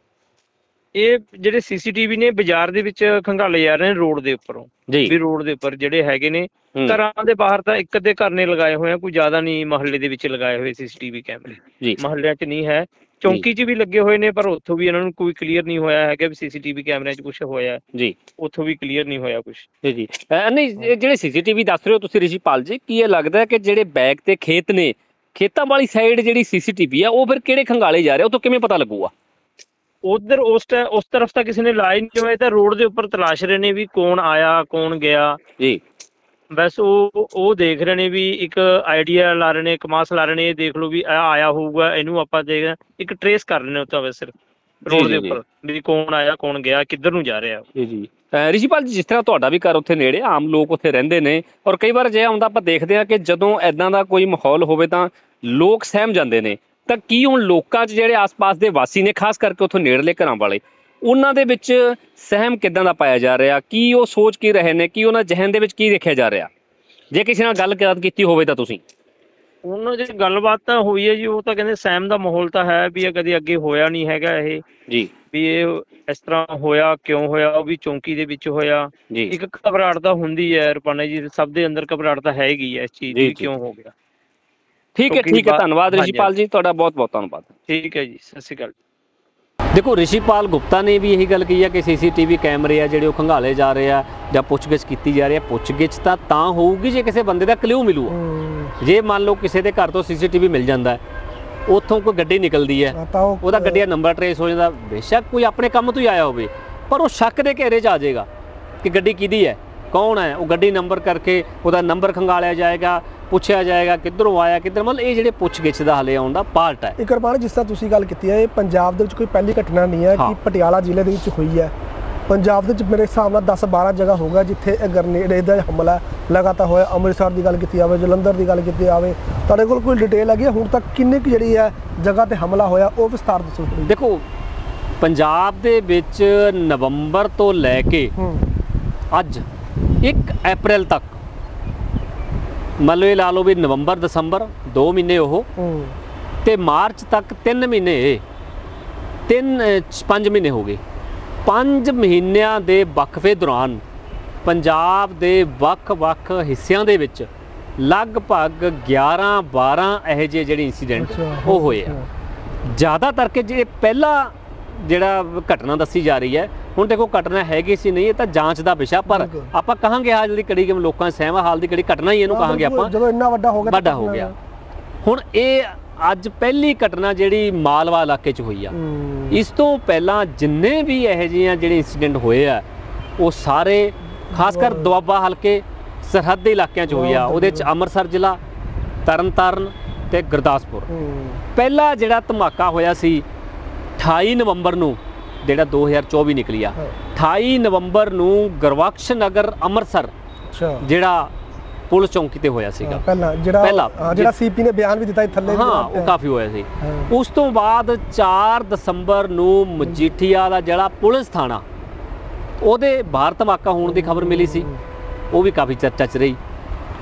ਇਹ ਜਿਹੜੇ ਸੀਸੀਟੀਵੀ ਨੇ ਬਾਜ਼ਾਰ ਦੇ ਵਿੱਚ ਖੰਗਾਲੇ ਜਾ ਰਹੇ ਨੇ ਰੋਡ ਦੇ ਉੱਪਰੋਂ। ਜੀ। ਵੀ ਰੋਡ ਦੇ ਉੱਪਰ ਜਿਹੜੇ ਹੈਗੇ ਨੇ ਘਰਾਂ ਦੇ ਬਾਹਰ ਤਾਂ ਇੱਕ ਅੱਧੇ ਘਰ ਨੇ ਲਗਾਏ ਹੋਏ ਆ ਕੋਈ ਜ਼ਿਆਦਾ ਨਹੀਂ ਮਹੱਲੇ ਦੇ ਵਿੱਚ ਲਗਾਏ ਹੋਏ ਸੀਸੀਟੀਵੀ ਕੈਮਰੇ। ਮਹੱਲਿਆਂ 'ਚ ਨਹੀਂ ਹੈ। ਚੌਂਕੀ 'ਚ ਵੀ ਲੱਗੇ ਹੋਏ ਨੇ ਪਰ ਉੱਥੋਂ ਵੀ ਇਹਨਾਂ ਨੂੰ ਕੋਈ ਕਲੀਅਰ ਨਹੀਂ ਹੋਇਆ ਹੈਗਾ ਵੀ ਸੀਸੀਟੀਵੀ ਕੈਮਰਿਆਂ 'ਚ ਕੁਝ ਹੋਇਆ। ਜੀ। ਉੱਥੋਂ ਵੀ ਕਲੀਅਰ ਨਹੀਂ ਹੋਇਆ ਕੁਝ ਜੀ ਜੀ। ਨਹੀਂ ਜਿਹੜੇ ਸੀਸੀਟੀਵੀ ਦੱਸ ਰਹੇ ਹੋ ਤੁਸੀਂ ਰਿਸ਼ੀਪਾਲ ਜੀ ਕੀ ਇਹ ਲੱਗਦਾ ਕਿ ਜਿਹੜੇ ਬੈਕ ਤੇ ਖੇਤ ਨੇ ਖੇਤਾਂ ਵਾਲੀ ਸਾਈਡ ਜਿਹੜੀ ਸੀਸੀਟੀਵੀ ਆ ਉਹ ਫਿਰ ਕਿਹੜੇ ਖੰਗਾਲੇ ਜਾ ਰਹੇ? ਉਹ ਤੋਂ ਕਿਵੇਂ ਪਤਾ ਲੱਗੂਗਾ? ਉਧਰ ਉਸ ਉਸ ਤਰਫ ਤਾਂ ਕਿਸੇ ਨੇ ਲਾਇਆ ਨਹੀਂ ਹੋਇਆ ਇਹ ਤਾਂ ਰੋਡ ਦੇ ਉੱਪਰ ਤਲਾਸ਼ ਰਹੇ ਨੇ ਵੀ ਕੌਣ ਆਇਆ ਕੌਣ ਗਿਆ। ਜੀ। ਬਸ ਉਹ ਉਹ ਦੇਖ ਰਹੇ ਨੇ ਵੀ ਇੱਕ ਆਈਡੀਆ ਲਾ ਰਹੇ ਨੇ ਕਮਾਸ ਲਾ ਰਹੇ ਨੇ ਇਹ ਦੇਖ ਲਓ ਵੀ ਇਹ ਆਇਆ ਹੋਊਗਾ ਇਹਨੂੰ ਆਪਾਂ ਦੇਖ ਇੱਕ ਟਰੇਸ ਕਰ ਰਹੇ ਨੇ ਉੱਤੇ ਬਸ ਸਿਰਫ ਰੋਡ ਦੇ। ਉੱਪਰ ਵੀ ਕੌਣ ਆਇਆ ਕੌਣ ਗਿਆ ਕਿੱਧਰ ਨੂੰ ਜਾ ਰਿਹਾ ਜੀ ਜੀ। ਰਿਸ਼ੀਪਾਲ ਜੀ ਜਿਸ ਤਰ੍ਹਾਂ ਤੁਹਾਡਾ ਵੀ ਘਰ ਉੱਥੇ ਨੇੜੇ ਆਮ ਲੋਕ ਉੱਥੇ ਰਹਿੰਦੇ ਨੇ ਔਰ ਕਈ ਵਾਰ ਜੇ ਆਉਂਦਾ ਆਪਾਂ ਦੇਖਦੇ ਆ ਕਿ ਜਦੋਂ ਐਦਾਂ ਦਾ ਕੋਈ ਮਾਹੌਲ ਹੋਵੇ ਤਾਂ ਲੋਕ ਸਹਿਮ ਜਾਂਦੇ ਨੇ। ਤਾਂ ਕੀ ਹੁਣ ਲੋਕਾਂ 'ਚ ਜਿਹੜੇ ਆਸ-ਪਾਸ ਦੇ ਵਾਸੀ ਨੇ ਖਾਸ ਕਰਕੇ ਉੱਥੋਂ ਨੇੜਲੇ ਘਰਾਂ ਵਾਲੇ ਉਹਨਾਂ ਦੇ ਵਿੱਚ ਸਹਿਮ ਕਿਦਾਂ ਦਾ ਪਾਇਆ ਜਾ ਰਿਹਾ? ਕੀ ਉਹ ਸੋਚ ਕੀ ਰਹੇ ਨੇ? ਕੀ ਉਹਨਾਂ ਜਹਨ ਦੇ ਵਿੱਚ ਕੀ ਦੇਖਿਆ ਜਾ ਰਿਹਾ? ਜੇ ਕਿਸੇ ਨਾਲ ਗੱਲ ਕੀਤੀ ਹੋਵੇ ਤਾਂ ਤੁਸੀਂ। ਉਹਨਾਂ ਦੀ ਗੱਲਬਾਤ ਤਾਂ ਹੋਈ ਹੈ ਜੀ ਉਹ ਤਾਂ ਕਹਿੰਦੇ ਸੈਮ ਦਾ ਮਾਹੌਲ ਤਾਂ ਹੈ ਵੀ ਇਹ ਕਦੇ ਅੱਗੇ ਹੋਇਆ ਨਹੀਂ ਹੈਗਾ ਇਹ। ਜੀ। ਵੀ ਇਹ ਇਸ ਤਰ੍ਹਾਂ ਹੋਇਆ ਕਿਉਂ ਹੋਇਆ ਉਹ ਵੀ ਚੌਂਕੀ ਦੇ ਵਿੱਚ ਹੋਇਆ। ਇੱਕ ਘਬਰਾਹਟ ਤਾਂ ਹੁੰਦੀ ਹੈ ਰਪਾਨਾ ਜੀ ਸਭ ਦੇ ਅੰਦਰ ਘਬਰਾਹਟ ਤਾਂ ਹੈਗੀ ਹੈ ਇਸ ਚੀਜ਼ ਦੀ। ਕਿਉਂ ਹੋ ਗਿਆ। ਠੀਕ ਹੈ ਠੀਕ ਹੈ ਧੰਨਵਾਦ ਰਿਸ਼ੀਪਾਲ ਜੀ ਤੁਹਾਡਾ ਬਹੁਤ ਬਹੁਤ ਧੰਨਵਾਦ। ਠੀਕ ਹੈ ਜੀ ਸਤਿ ਸ਼੍ਰੀ ਅਕਾਲ। ਦੇਖੋ ਰਿਸ਼ੀਪਾਲ ਗੁਪਤਾ ਨੇ ਵੀ ਇਹੀ ਗੱਲ ਕਹੀ ਹੈ ਕਿ ਸੀਸੀਟੀਵੀ ਕੈਮਰੇ ਆ ਜਿਹੜੇ ਉਹ ਖੰਗਾਲੇ ਜਾ ਰਹੇ ਆ ਜਾਂ ਪੁੱਛਗਿੱਛ ਕੀਤੀ ਜਾ ਰਹੀ ਹੈ ਪੁੱਛਗਿੱਛ ਤਾਂ ਤਾਂ ਹੋਊਗੀ ਜੇ ਕਿਸੇ ਬੰਦੇ ਦਾ ਕਲਿਊ ਮਿਲੂਗਾ ਜੇ ਮੰਨ ਲਓ ਕਿਸੇ ਦੇ ਘਰ ਤੋਂ ਸੀਸੀਟੀਵੀ ਮਿਲ ਜਾਂਦਾ ਹੈ ਉੱਥੋਂ ਕੋਈ ਗੱਡੀ ਨਿਕਲਦੀ ਹੈ ਉਹਦਾ ਗੱਡੀ ਦਾ ਨੰਬਰ ਟਰੇਸ ਹੋ ਜਾਂਦਾ। ਬੇਸ਼ੱਕ ਕੋਈ ਆਪਣੇ ਕੰਮ ਤੋਂ ਹੀ ਆਇਆ ਹੋਵੇ ਪਰ ਉਹ ਸ਼ੱਕ ਦੇ ਘੇਰੇ 'ਚ ਆ ਜਾਏਗਾ ਕਿ ਗੱਡੀ ਕਿਹਦੀ ਹੈ। ਕੌਣ ਹੈ ਉਹ ਗੱਡੀ ਨੰਬਰ ਕਰਕੇ ਉਹਦਾ ਨੰਬਰ ਖੰਗਾਲਿਆ ਜਾਏਗਾ ਪੁੱਛਿਆ ਜਾਏਗਾ ਕਿੱਧਰੋਂ ਆਇਆ ਕਿੱਧਰ ਮਤਲਬ ਇਹ ਜਿਹੜੇ ਪੁੱਛਗਿੱਛ ਦਾ ਹਲੇ ਆਉਣ ਦਾ ਪਾਰਟ ਹੈ ਇੱਕ ਰਪਾਲ ਜਿਸ ਤਰ੍ਹਾਂ ਤੁਸੀਂ ਗੱਲ ਕੀਤੀ ਹੈ ਇਹ ਪੰਜਾਬ ਦੇ ਵਿੱਚ ਕੋਈ ਪਹਿਲੀ ਘਟਨਾ ਨਹੀਂ ਹੈ। ਕਿ ਪਟਿਆਲਾ ਜ਼ਿਲ੍ਹੇ ਦੇ ਵਿੱਚ ਹੋਈ ਹੈ ਪੰਜਾਬ ਦੇ ਵਿੱਚ ਮੇਰੇ ਹਿਸਾਬ ਨਾਲ 10-12 ਜਗ੍ਹਾ ਹੋਗਾ ਜਿੱਥੇ ਇਹ ਗਰਨੇਡ ਦਾ ਹਮਲਾ ਲਗਾਤਾਰ ਹੋਇਆ ਅੰਮ੍ਰਿਤਸਰ ਦੀ ਗੱਲ ਕੀਤੀ ਜਾਵੇ ਜਲੰਧਰ ਦੀ ਗੱਲ ਕੀਤੀ ਜਾਵੇ ਤੁਹਾਡੇ ਕੋਲ ਕੋਈ ਡਿਟੇਲ ਹੈਗੀ? ਹੁਣ ਤੱਕ ਕਿੰਨੇ ਕੁ ਜਿਹੜੀ ਹੈ ਜਗ੍ਹਾ ਤੇ ਹਮਲਾ ਹੋਇਆ ਉਹ ਵਿਸਤਾਰ ਦੱਸੋ। ਦੇਖੋ ਪੰਜਾਬ ਦੇ ਵਿੱਚ ਨਵੰਬਰ ਤੋਂ ਲੈ ਕੇ ਅੱਜ 1 ਅਪ੍ਰੈਲ ਤੱਕ। ਮੰਨ ਲਓ ਇਹ ਲਾ ਲਓ ਵੀ ਨਵੰਬਰ ਦਸੰਬਰ 2 ਮਹੀਨੇ ਉਹ। ਤੇ ਮਾਰਚ ਤੱਕ 3 ਮਹੀਨੇ। ਤਿੰਨ 5 ਮਹੀਨੇ ਹੋ ਗਏ। 5 ਮਹੀਨਿਆਂ ਦੇ ਵਕਫੇ ਦੌਰਾਨ ਪੰਜਾਬ ਦੇ ਵੱਖ-ਵੱਖ ਹਿੱਸਿਆਂ ਦੇ ਵਿੱਚ ਲਗਭਗ 11 12 ਇਹੋ ਜਿਹੇ ਜਿਹੜੇ ਇਨਸੀਡੈਂਟ ਉਹ ਹੋਏ ਆ। ਜ਼ਿਆਦਾਤਰ ਕਿ ਜਿਹੜੇ ਪਹਿਲਾ ਜਿਹੜਾ ਘਟਨਾ ਦੱਸੀ ਜਾ ਰਹੀ ਹੈ ਹੁਣ ਦੇਖੋ ਘਟਨਾ ਹੈਗੀ ਸੀ ਨਹੀਂ ਇਹ ਤਾਂ ਜਾਂਚ ਦਾ ਵਿਸ਼ਾ ਪਰ। ਆਪਾਂ ਕਹਾਂਗੇ ਆ ਜਿਹੜੀ ਕੜੀ ਕਿ ਲੋਕਾਂ ਦੀ ਸਹਿਮਾ ਹਾਲ ਦੀ ਕਿਹੜੀ ਘਟਨਾ ਹੀ ਇਹਨੂੰ ਕਹਾਂਗੇ ਆਪਾਂ। ਜਦੋਂ ਇੰਨਾ ਵੱਡਾ ਹੋ ਗਿਆ ਵੱਡਾ ਹੋ ਗਿਆ। ਹੁਣ ਇਹ ਅੱਜ ਪਹਿਲੀ ਘਟਨਾ ਜਿਹੜੀ ਮਾਲਵਾ ਇਲਾਕੇ 'ਚ ਹੋਈ ਆ। ਇਸ ਤੋਂ ਪਹਿਲਾਂ ਜਿੰਨੇ ਵੀ ਇਹੋ ਜਿਹੀਆਂ ਜਿਹੜੇ ਇਨਸੀਡੈਂਟ ਹੋਏ ਆ ਉਹ ਸਾਰੇ ਖਾਸ ਕਰ ਦੁਆਬਾ ਹਲਕੇ ਸਰਹੱਦੀ ਇਲਾਕਿਆਂ 'ਚ ਹੋਈ ਆ। ਉਹਦੇ 'ਚ ਅੰਮ੍ਰਿਤਸਰ ਜ਼ਿਲ੍ਹਾ ਤਰਨਤਾਰਨ ਤੇ ਗੁਰਦਾਸਪੁਰ। ਪਹਿਲਾ ਜਿਹੜਾ ਧਮਾਕਾ ਹੋਇਆ ਸੀ 28 ਨਵੰਬਰ ਨੂੰ ਜਿਹੜਾ 2024 ਨਿਕਲੀ ਆ। ਹਾਂ। 28 ਨਵੰਬਰ ਨੂੰ ਗੁਰਬਖਸ਼ ਨਗਰ ਅੰਮ੍ਰਿਤਸਰ ਅੱਛਾ। ਜਿਹੜਾ ਪੁਲਿਸ ਚੌਂਕੀ ਤੇ ਹੋਇਆ ਸੀਗਾ। ਪਹਿਲਾਂ ਜਿਹੜਾ ਪਹਿਲਾਂ। ਜਿਹੜਾ ਸੀਪੀ ਨੇ ਬਿਆਨ ਵੀ ਦਿੱਤਾ ਸੀ ਥੱਲੇ ਹਾਂ ਉਹ ਕਾਫੀ ਹੋਇਆ ਸੀ। ਉਸ ਤੋਂ ਬਾਅਦ 4 ਦਸੰਬਰ ਨੂੰ ਮਜੀਠੀਆ ਦਾ ਜਿਹੜਾ ਪੁਲਿਸ ਥਾਣਾ ਉਹਦੇ ਬਾਹਰ ਧਮਾਕਾ ਹੋਣ ਦੀ ਖਬਰ ਮਿਲੀ ਸੀ। ਉਹ ਵੀ ਕਾਫੀ ਚਰਚਾ 'ਚ ਰਹੀ।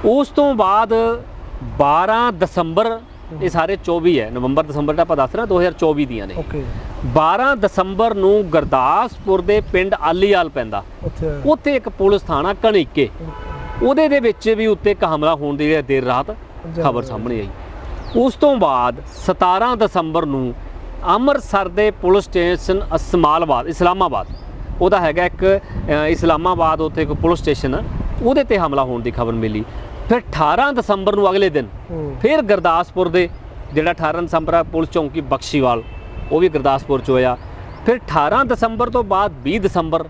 ਉਸ ਤੋਂ ਬਾਅਦ 12 ਦਸੰਬਰ ਇਹ ਸਾਰੇ 24 ਹੈ ਨਵੰਬਰ ਦਸੰਬਰ ਦਾ ਆਪਾਂ ਦੱਸ ਰਹੇ ਹਾਂ 2024 ਦੀਆਂ ਨੇ। ਓਕੇ। 12 ਦਸੰਬਰ ਨੂੰ ਗੁਰਦਾਸਪੁਰ ਦੇ ਪਿੰਡ ਆਲੀਵਾਲ ਪੈਂਦਾ। ਉੱਥੇ ਇੱਕ ਪੁਲਿਸ ਥਾਣਾ ਕਣੀਕੇ। ਉਹਦੇ ਦੇ ਵਿੱਚ ਵੀ ਉੱਤੇ ਇੱਕ ਹਮਲਾ ਹੋਣ ਦੀ ਦੇਰ ਰਾਤ ਖਬਰ ਸਾਹਮਣੇ ਆਈ। ਉਸ ਤੋਂ ਬਾਅਦ 17 ਦਸੰਬਰ ਨੂੰ ਅੰਮ੍ਰਿਤਸਰ ਦੇ ਪੁਲਿਸ ਸਟੇਸ਼ਨ ਇਸਮਾਲਾਬਾਦ ਇਸਲਾਮਾਬਾਦ। ਉਹਦਾ ਹੈਗਾ ਇੱਕ ਇਸਲਾਮਾਬਾਦ ਉੱਥੇ ਇੱਕ ਪੁਲਿਸ ਸਟੇਸ਼ਨ ਉਹਦੇ ਤੇ ਹਮਲਾ ਹੋਣ ਦੀ ਖਬਰ ਮਿਲੀ। ਫਿਰ 18 ਦਸੰਬਰ ਨੂੰ ਅਗਲੇ ਦਿਨ ਫਿਰ ਗੁਰਦਾਸਪੁਰ ਦੇ ਜਿਹੜਾ 18 ਦਸੰਬਰ ਪੁਲਿਸ ਚੌਂਕੀ ਬਖਸ਼ੀਵਾਲ ਉਹ ਵੀ ਗੁਰਦਾਸਪੁਰ ਚ ਹੋਇਆ। ਫਿਰ 18 ਦਸੰਬਰ ਤੋਂ ਬਾਅਦ 20 ਦਸੰਬਰ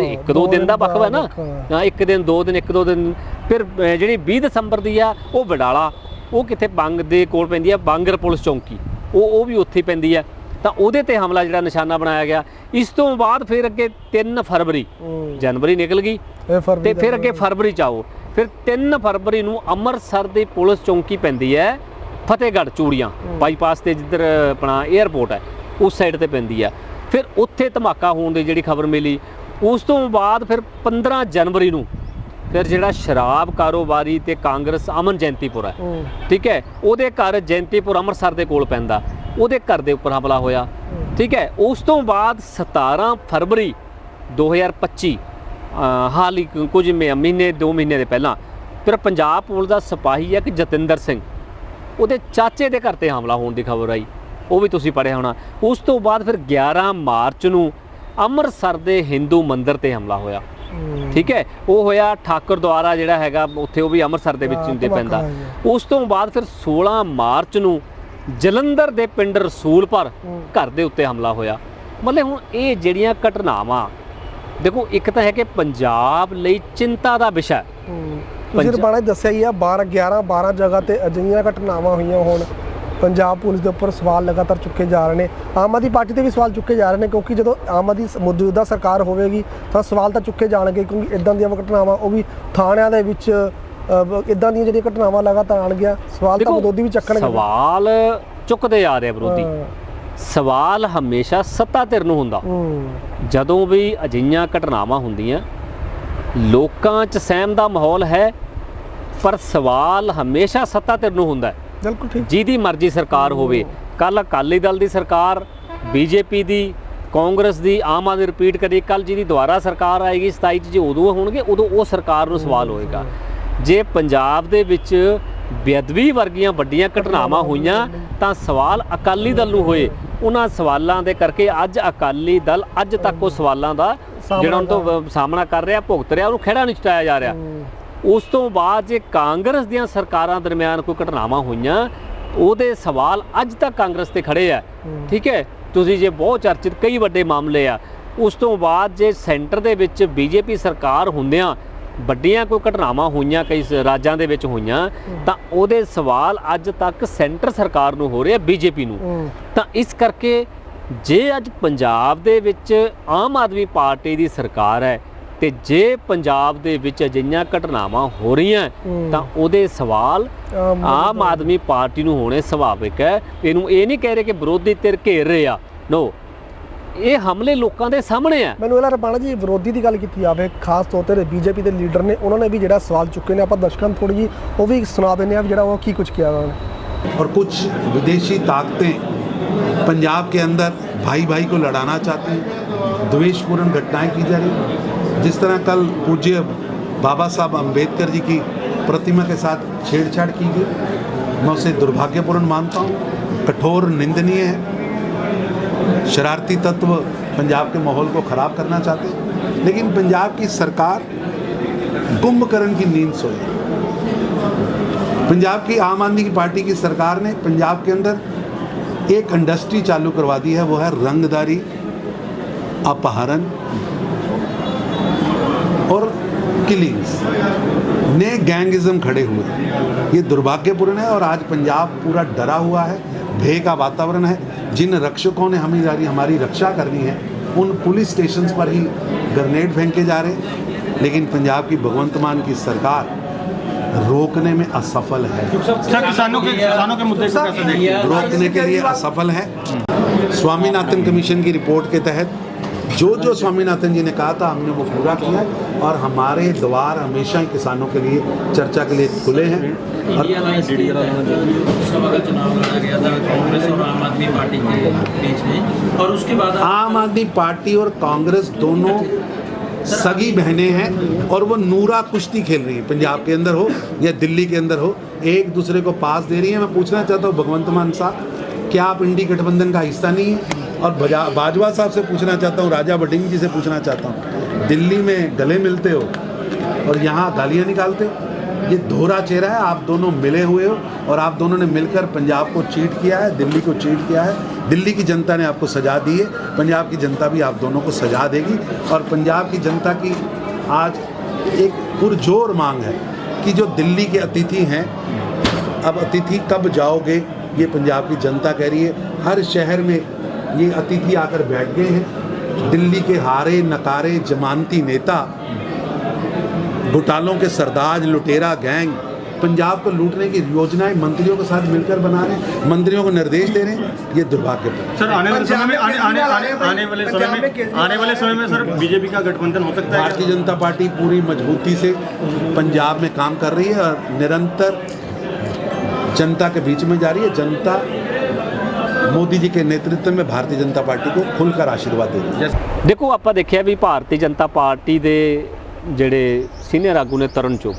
ਇੱਕ ਦੋ ਦਿਨ ਦਾ ਵਕਫਾ ਹੈ ਨਾ। ਹਾਂ। ਇੱਕ ਦਿਨ ਦੋ ਦਿਨ ਇੱਕ ਦੋ ਦਿਨ। ਫਿਰ ਜਿਹੜੀ 20 ਦਸੰਬਰ ਦੀ ਆ ਉਹ ਵਡਾਲਾ ਉਹ ਕਿੱਥੇ ਬੰਗ ਦੇ ਕੋਲ ਪੈਂਦੀ ਆ ਬਾਂਗਰ ਪੁਲਿਸ ਚੌਂਕੀ। ਉਹ ਉਹ ਵੀ ਉੱਥੇ ਪੈਂਦੀ ਆ। ਤਾਂ ਉਹਦੇ ਤੇ ਹਮਲਾ ਜਿਹੜਾ ਨਿਸ਼ਾਨਾ ਬਣਾਇਆ ਗਿਆ। ਇਸ ਤੋਂ ਬਾਅਦ ਫਿਰ ਅੱਗੇ 3 ਫਰਵਰੀ ਜਨਵਰੀ ਨਿਕਲ ਗਈ। ਤੇ ਫਿਰ ਅੱਗੇ ਫਰਵਰੀ ਚ ਆਓ। ਫਿਰ 3 ਫਰਵਰੀ ਨੂੰ ਅੰਮ੍ਰਿਤਸਰ ਦੀ ਪੁਲਿਸ ਚੌਂਕੀ ਪੈਂਦੀ ਹੈ ਫਤਿਹਗੜ੍ਹ ਚੂੜੀਆਂ। ਬਾਈਪਾਸ ਤੇ ਜਿੱਧਰ ਆਪਣਾ 에ਅਰਪੋਰਟ ਹੈ। ਉਸ ਸਾਈਡ ਤੇ ਪੈਂਦੀ ਆ। ਫਿਰ ਉੱਥੇ ਧਮਾਕਾ ਹੋਣ ਦੀ ਜਿਹੜੀ ਖਬਰ ਮਿਲੀ ਉਸ ਤੋਂ ਬਾਅਦ ਫਿਰ 15 ਜਨਵਰੀ ਨੂੰ ਫਿਰ ਜਿਹੜਾ ਸ਼ਰਾਬ ਕਾਰੋਬਾਰੀ ਤੇ ਕਾਂਗਰਸ ਅਮਨ ਜੈਂਤੀਪੁਰ ਠੀਕ ਹੈ? ਉਹਦੇ ਘਰ ਜੈਂਤੀਪੁਰ ਅੰਮ੍ਰਿਤਸਰ ਦੇ ਕੋਲ ਪੈਂਦਾ। ਉਹਦੇ ਘਰ ਦੇ ਉੱਪਰ ਹਮਲਾ ਹੋਇਆ। ਠੀਕ ਹੈ? ਉਸ ਤੋਂ ਬਾਅਦ 17 ਫਰਵਰੀ 2025 ਅਹ ਹਾਲ ਹੀ ਕੁਝ ਮਹੀ- ਮਹੀਨੇ 2 ਮਹੀਨੇ ਦੇ ਪਹਿਲਾਂ ਫਿਰ ਪੰਜਾਬ ਪੁਲਿਸ ਦਾ ਸਿਪਾਹੀ ਹੈ ਕਿ ਜਤਿੰਦਰ ਸਿੰਘ। ਉਹਦੇ ਚਾਚੇ ਦੇ ਘਰ ਤੇ ਹਮਲਾ ਹੋਣ ਦੀ ਖਬਰ ਆਈ। ਉਹ ਵੀ ਤੁਸੀਂ ਪੜ੍ਹਿਆ ਹੋਣਾ ਉਸ ਤੋਂ ਬਾਅਦ ਫਿਰ 11 ਮਾਰਚ ਨੂੰ ਅੰਮ੍ਰਿਤਸਰ ਦੇ ਹਿੰਦੂ ਮੰਦਿਰ ਤੇ ਹਮਲਾ ਹੋਇਆ। ਠੀਕ ਹੈ ਉਹ ਹੋਇਆ ਠਾਕੁਰ ਦੁਆਰਾ ਜਿਹੜਾ ਹੈਗਾ ਉੱਥੇ ਉਹ ਵੀ ਅੰਮ੍ਰਿਤਸਰ ਦੇ ਵਿੱਚ ਹੁੰਦੇ ਪੈਂਦਾ। ਉਸ ਤੋਂ ਬਾਅਦ ਫਿਰ 16 ਮਾਰਚ ਨੂੰ ਜਲੰਧਰ ਦੇ ਪਿੰਡ ਰਸੂਲਪੁਰ। ਘਰ ਦੇ ਉੱਤੇ ਹਮਲਾ ਹੋਇਆ ਮਤਲਬ ਹੁਣ ਇਹ ਜਿਹੜੀਆਂ ਘਟਨਾਵਾਂ ਦੇਖੋ ਇੱਕ ਤਾਂ ਹੈ ਕਿ ਪੰਜਾਬ ਲਈ ਚਿੰਤਾ ਦਾ ਵਿਸ਼ਾ। ਤੁਸੀਂ ਰਬਾਣਾ ਦੱਸਿਆ ਹੀ ਆ 12 11 12 ਜਗ੍ਹਾ ਤੇ ਅਜਿਹੀਆਂ ਘਟਨਾਵਾਂ ਹੋਈਆਂ ਹੁਣ ਪੰਜਾਬ ਪੁਲਿਸ ਦੇ ਉੱਪਰ ਸਵਾਲ ਲਗਾਤਾਰ ਚੁੱਕੇ ਜਾ ਰਹੇ ਨੇ। ਆਮ ਆਦਮੀ ਪਾਰਟੀ ਤੇ ਵੀ ਸਵਾਲ ਚੁੱਕੇ ਜਾ ਰਹੇ ਨੇ ਕਿਉਂਕਿ ਜਦੋਂ ਆਮ ਆਦਮੀ ਮੌਜੂਦਾ ਸਰਕਾਰ ਹੋਵੇਗੀ ਤਾਂ ਸਵਾਲ ਤਾਂ ਚੁੱਕੇ ਜਾਣਗੇ ਕਿਉਂਕਿ ਇਦਾਂ ਦੀਆਂ ਘਟਨਾਵਾਂ ਉਹ ਵੀ ਥਾਣਿਆਂ ਦੇ ਵਿੱਚ ਇਦਾਂ ਦੀਆਂ ਜਿਹੜੀਆਂ ਘਟਨਾਵਾਂ ਲਗਾਤਾਰ ਆਣਗੀਆਂ ਸਵਾਲ ਤਾਂ ਵਿਰੋਧੀ ਵੀ ਚੱਕਣਗੇ। ਸਵਾਲ ਚੁੱਕਦੇ ਆ ਰਹੇ ਵਿਰੋਧੀ। ਸਵਾਲ ਹਮੇਸ਼ਾ ਸੱਤਾ ਧਿਰ ਨੂੰ ਹੁੰਦਾ। ਜਦੋਂ ਵੀ ਅਜਿਹੀਆਂ ਘਟਨਾਵਾਂ ਹੁੰਦੀਆਂ ਲੋਕਾਂ 'ਚ ਸਹਿਮ ਦਾ ਮਾਹੌਲ ਹੈ ਪਰ ਸਵਾਲ ਹਮੇਸ਼ਾ ਸੱਤਾ ਧਿਰ ਨੂੰ ਹੁੰਦਾ ਹੈ। ਬਿਲਕੁਲ ਠੀਕ। ਜਿਹਦੀ ਮਰਜ਼ੀ ਸਰਕਾਰ ਹੋਵੇ। ਕੱਲ ਅਕਾਲੀ ਦਲ ਦੀ ਸਰਕਾਰ ਬੀਜੇਪੀ ਦੀ ਕਾਂਗਰਸ ਦੀ ਆਮ ਆਦਮੀ ਰਿਪੀਟ ਕਰੀ। ਕੱਲ ਜਿਹਦੀ ਦੁਬਾਰਾ ਸਰਕਾਰ ਆਏਗੀ 27 ਚ ਜੇ ਉਦੋਂ ਹੋਣਗੇ ਉਦੋਂ ਉਹ ਸਰਕਾਰ ਨੂੰ ਸਵਾਲ ਹੋਏਗਾ। ਜੇ ਪੰਜਾਬ ਦੇ ਵਿੱਚ ਬੇਅਦਬੀ ਵਰਗੀਆਂ ਵੱਡੀਆਂ ਘਟਨਾਵਾਂ ਹੋਈਆਂ ਤਾਂ ਸਵਾਲ ਅਕਾਲੀ ਦਲ ਨੂੰ ਹੋਏ। ਉਹਨਾਂ ਸਵਾਲਾਂ ਦੇ ਕਰਕੇ ਅੱਜ ਅਕਾਲੀ ਦਲ ਅੱਜ ਤੱਕ ਉਹ ਸਵਾਲਾਂ ਦਾ ਜਿਹੜਾ ਉਹਨਾਂ ਤੋਂ ਸਾਹਮਣਾ ਕਰ ਰਿਹਾ ਭੁਗਤ ਰਿਹਾ ਉਹਨੂੰ ਖਹਿੜਾ ਨਹੀਂ ਚਟਾਇਆ ਜਾ ਰਿਹਾ। ਉਸ ਤੋਂ ਬਾਅਦ ਜੇ ਕਾਂਗਰਸ ਦੀਆਂ ਸਰਕਾਰਾਂ ਦਰਮਿਆਨ ਕੋਈ ਘਟਨਾਵਾਂ ਹੋਈਆਂ ਉਹਦੇ ਸਵਾਲ ਅੱਜ ਤੱਕ ਕਾਂਗਰਸ ਤੇ ਖੜੇ ਆ। ਠੀਕ ਹੈ? ਤੁਸੀਂ ਜੇ ਬਹੁਤ ਚਰਚਿਤ ਕਈ ਵੱਡੇ ਮਾਮਲੇ ਆ। ਉਸ ਤੋਂ ਬਾਅਦ ਜੇ ਸੈਂਟਰ ਦੇ ਵਿੱਚ ਬੀਜੇਪੀ ਸਰਕਾਰ ਹੁੰਦਿਆਂ ਵੱਡੀਆਂ ਕੋਈ ਘਟਨਾਵਾਂ ਹੋਈਆਂ ਕਈ ਰਾਜਾਂ ਦੇ ਵਿੱਚ ਹੋਈਆਂ ਤਾਂ ਉਹਦੇ ਸਵਾਲ ਅੱਜ ਤੱਕ ਸੈਂਟਰ ਸਰਕਾਰ ਨੂੰ ਹੋ ਰਿਹਾ ਬੀਜੇਪੀ ਨੂੰ। ਤਾਂ ਇਸ ਕਰਕੇ ਜੇ ਅੱਜ ਪੰਜਾਬ ਦੇ ਵਿੱਚ ਆਮ ਆਦਮੀ ਪਾਰਟੀ ਦੀ ਸਰਕਾਰ ਹੈ ਤੇ ਜੇ ਪੰਜਾਬ ਦੇ ਵਿੱਚ ਅਜਿਹੀਆਂ ਘਟਨਾਵਾਂ ਹੋ ਰਹੀਆਂ ਹੂੰ। ਤਾਂ ਉਹਦੇ ਸਵਾਲ ਆਮ ਆਮ ਆਦਮੀ ਪਾਰਟੀ ਨੂੰ ਹੋਣੇ ਸੁਭਾਵਿਕ ਹੈ ਇਹਨੂੰ ਇਹ ਨਹੀਂ ਕਹਿ ਰਹੇ ਕਿ ਵਿਰੋਧੀ ਧਿਰ ਘੇਰ ਰਹੇ ਆ ਨੋ ਇਹ ਹਮਲੇ ਲੋਕਾਂ ਦੇ ਸਾਹਮਣੇ ਆ ਮੈਨੂੰ ਇਹ ਲੱਗਦਾ ਰਾਣਾ ਜੀ ਵਿਰੋਧੀ ਦੀ ਗੱਲ ਕੀਤੀ ਜਾਵੇ ਖਾਸ ਤੌਰ ਤੇ ਬੀਜੇਪੀ ਦੇ ਲੀਡਰ ਨੇ ਉਹਨਾਂ ਨੇ ਵੀ ਜਿਹੜਾ ਸਵਾਲ ਚੁੱਕੇ ਨੇ ਆਪਾਂ ਦਰਸ਼ਕਾਂ ਨੂੰ ਥੋੜੀ ਜੀ ਉਹ ਵੀ ਸੁਣਾ ਦਿੰਦੇ ਆ ਵੀ ਜਿਹੜਾ ਉਹ ਕੀ ਕੁਝ ਕੀਤਾ ਉਹਨਾਂ ਨੇ और कुछ विदेशी ताकतें पंजाब के अंदर भाई भाई को लड़ाना चाहती हैं द्वेषपूर्ण घटनाएं की जा रही हैं। जिस तरह कल पूज्य बाबा साहब अंबेडकर जी की प्रतिमा के साथ छेड़छाड़ की गई, मैं उसे दुर्भाग्यपूर्ण मानता हूँ। कठोर निंदनीय है। शरारती तत्व पंजाब के माहौल को ख़राब करना चाहते हैं, लेकिन पंजाब की सरकार कुंभकर्ण की नींद सोई पंजाब की आम आदमी की पार्टी की सरकार ने पंजाब के अंदर एक इंडस्ट्री चालू करवा दी है, वो है रंगदारी, अपहरण और किलिंग्स नए गैंगिज्म खड़े हुए। हैं। ये दुर्भाग्यपूर्ण है और आज पंजाब पूरा डरा हुआ है भय का वातावरण है। जिन रक्षकों ने हमें जारी हमारी रक्षा करनी है उन पुलिस स्टेशन पर ही ग्रेनेड फेंके जा रहे हैं। लेकिन पंजाब की भगवंत मान की सरकार रोकने में असफल है। सर किसानों के किसानों के मुद्दे को कैसे रोकने के लिए असफल है। स्वामीनाथन कमीशन की रिपोर्ट के तहत जो जो स्वामीनाथन जी ने कहा था, हमने वो पूरा किया और हमारे द्वार हमेशा ही किसानों के लिए, चर्चा के लिए खुले हैं। और आम आदमी पार्टी और कांग्रेस दोनों सगी बहनें हैं और वो नूरा कुश्ती खेल रही हैं। पंजाब के अंदर हो या दिल्ली के अंदर हो, एक दूसरे को पास दे रही हैं। मैं पूछना चाहता हूँ, भगवंत मान साहब, क्या आप इंडी गठबंधन का हिस्सा नहीं है? और बजा- बाजवा साहब से पूछना चाहता हूँ, राजा बडिंग जी से पूछना चाहता हूँ। दिल्ली में गले मिलते हो और यहाँ गालियाँ निकालते हो? ये दोहरा चेहरा है, आप दोनों मिले हुए हो और आप दोनों ने मिलकर पंजाब को चीट किया है, दिल्ली को चीट किया है। दिल्ली की जनता ने आपको सजा दी है, पंजाब की जनता भी आप दोनों को सजा देगी और पंजाब की जनता की आज एक पुरजोर मांग है कि जो दिल्ली के अतिथि हैं, अब अतिथि कब जाओगे, ये पंजाब की जनता कह रही है। हर शहर में ये अतिथि आकर बैठ गए हैं। दिल्ली के हारे नकारे जमानती नेता घोटालों के सरदार लुटेरा गैंग पंजाब को लूटने की योजनाएँ मंत्रियों के साथ मिलकर बना रहे हैं। मंत्रियों को निर्देश दे रहे हैं ये दुर्भाग्यपूर्ण सर आने वाले समय में आने आने आने वाले समय में आने वाले समय में सर बीजेपी का गठबंधन हो सकता है भारतीय जनता पार्टी पूरी मजबूती से पंजाब में काम कर रही है और निरंतर जनता के बीच में जा रही है। जनता मोदी जी के नेतृत्व में भारतीय जनता पार्टी को खुलकर आशीर्वाद दे रही है ਦੇਖੋ ਆਪਾਂ ਦੇਖਿਆ ਵੀ ਭਾਰਤੀ ਜਨਤਾ ਪਾਰਟੀ ਦੇ ਜਿਹੜੇ ਸੀਨੀਅਰ ਆਗੂ ਨੇ ਤਰਨ ਚੁੱਕ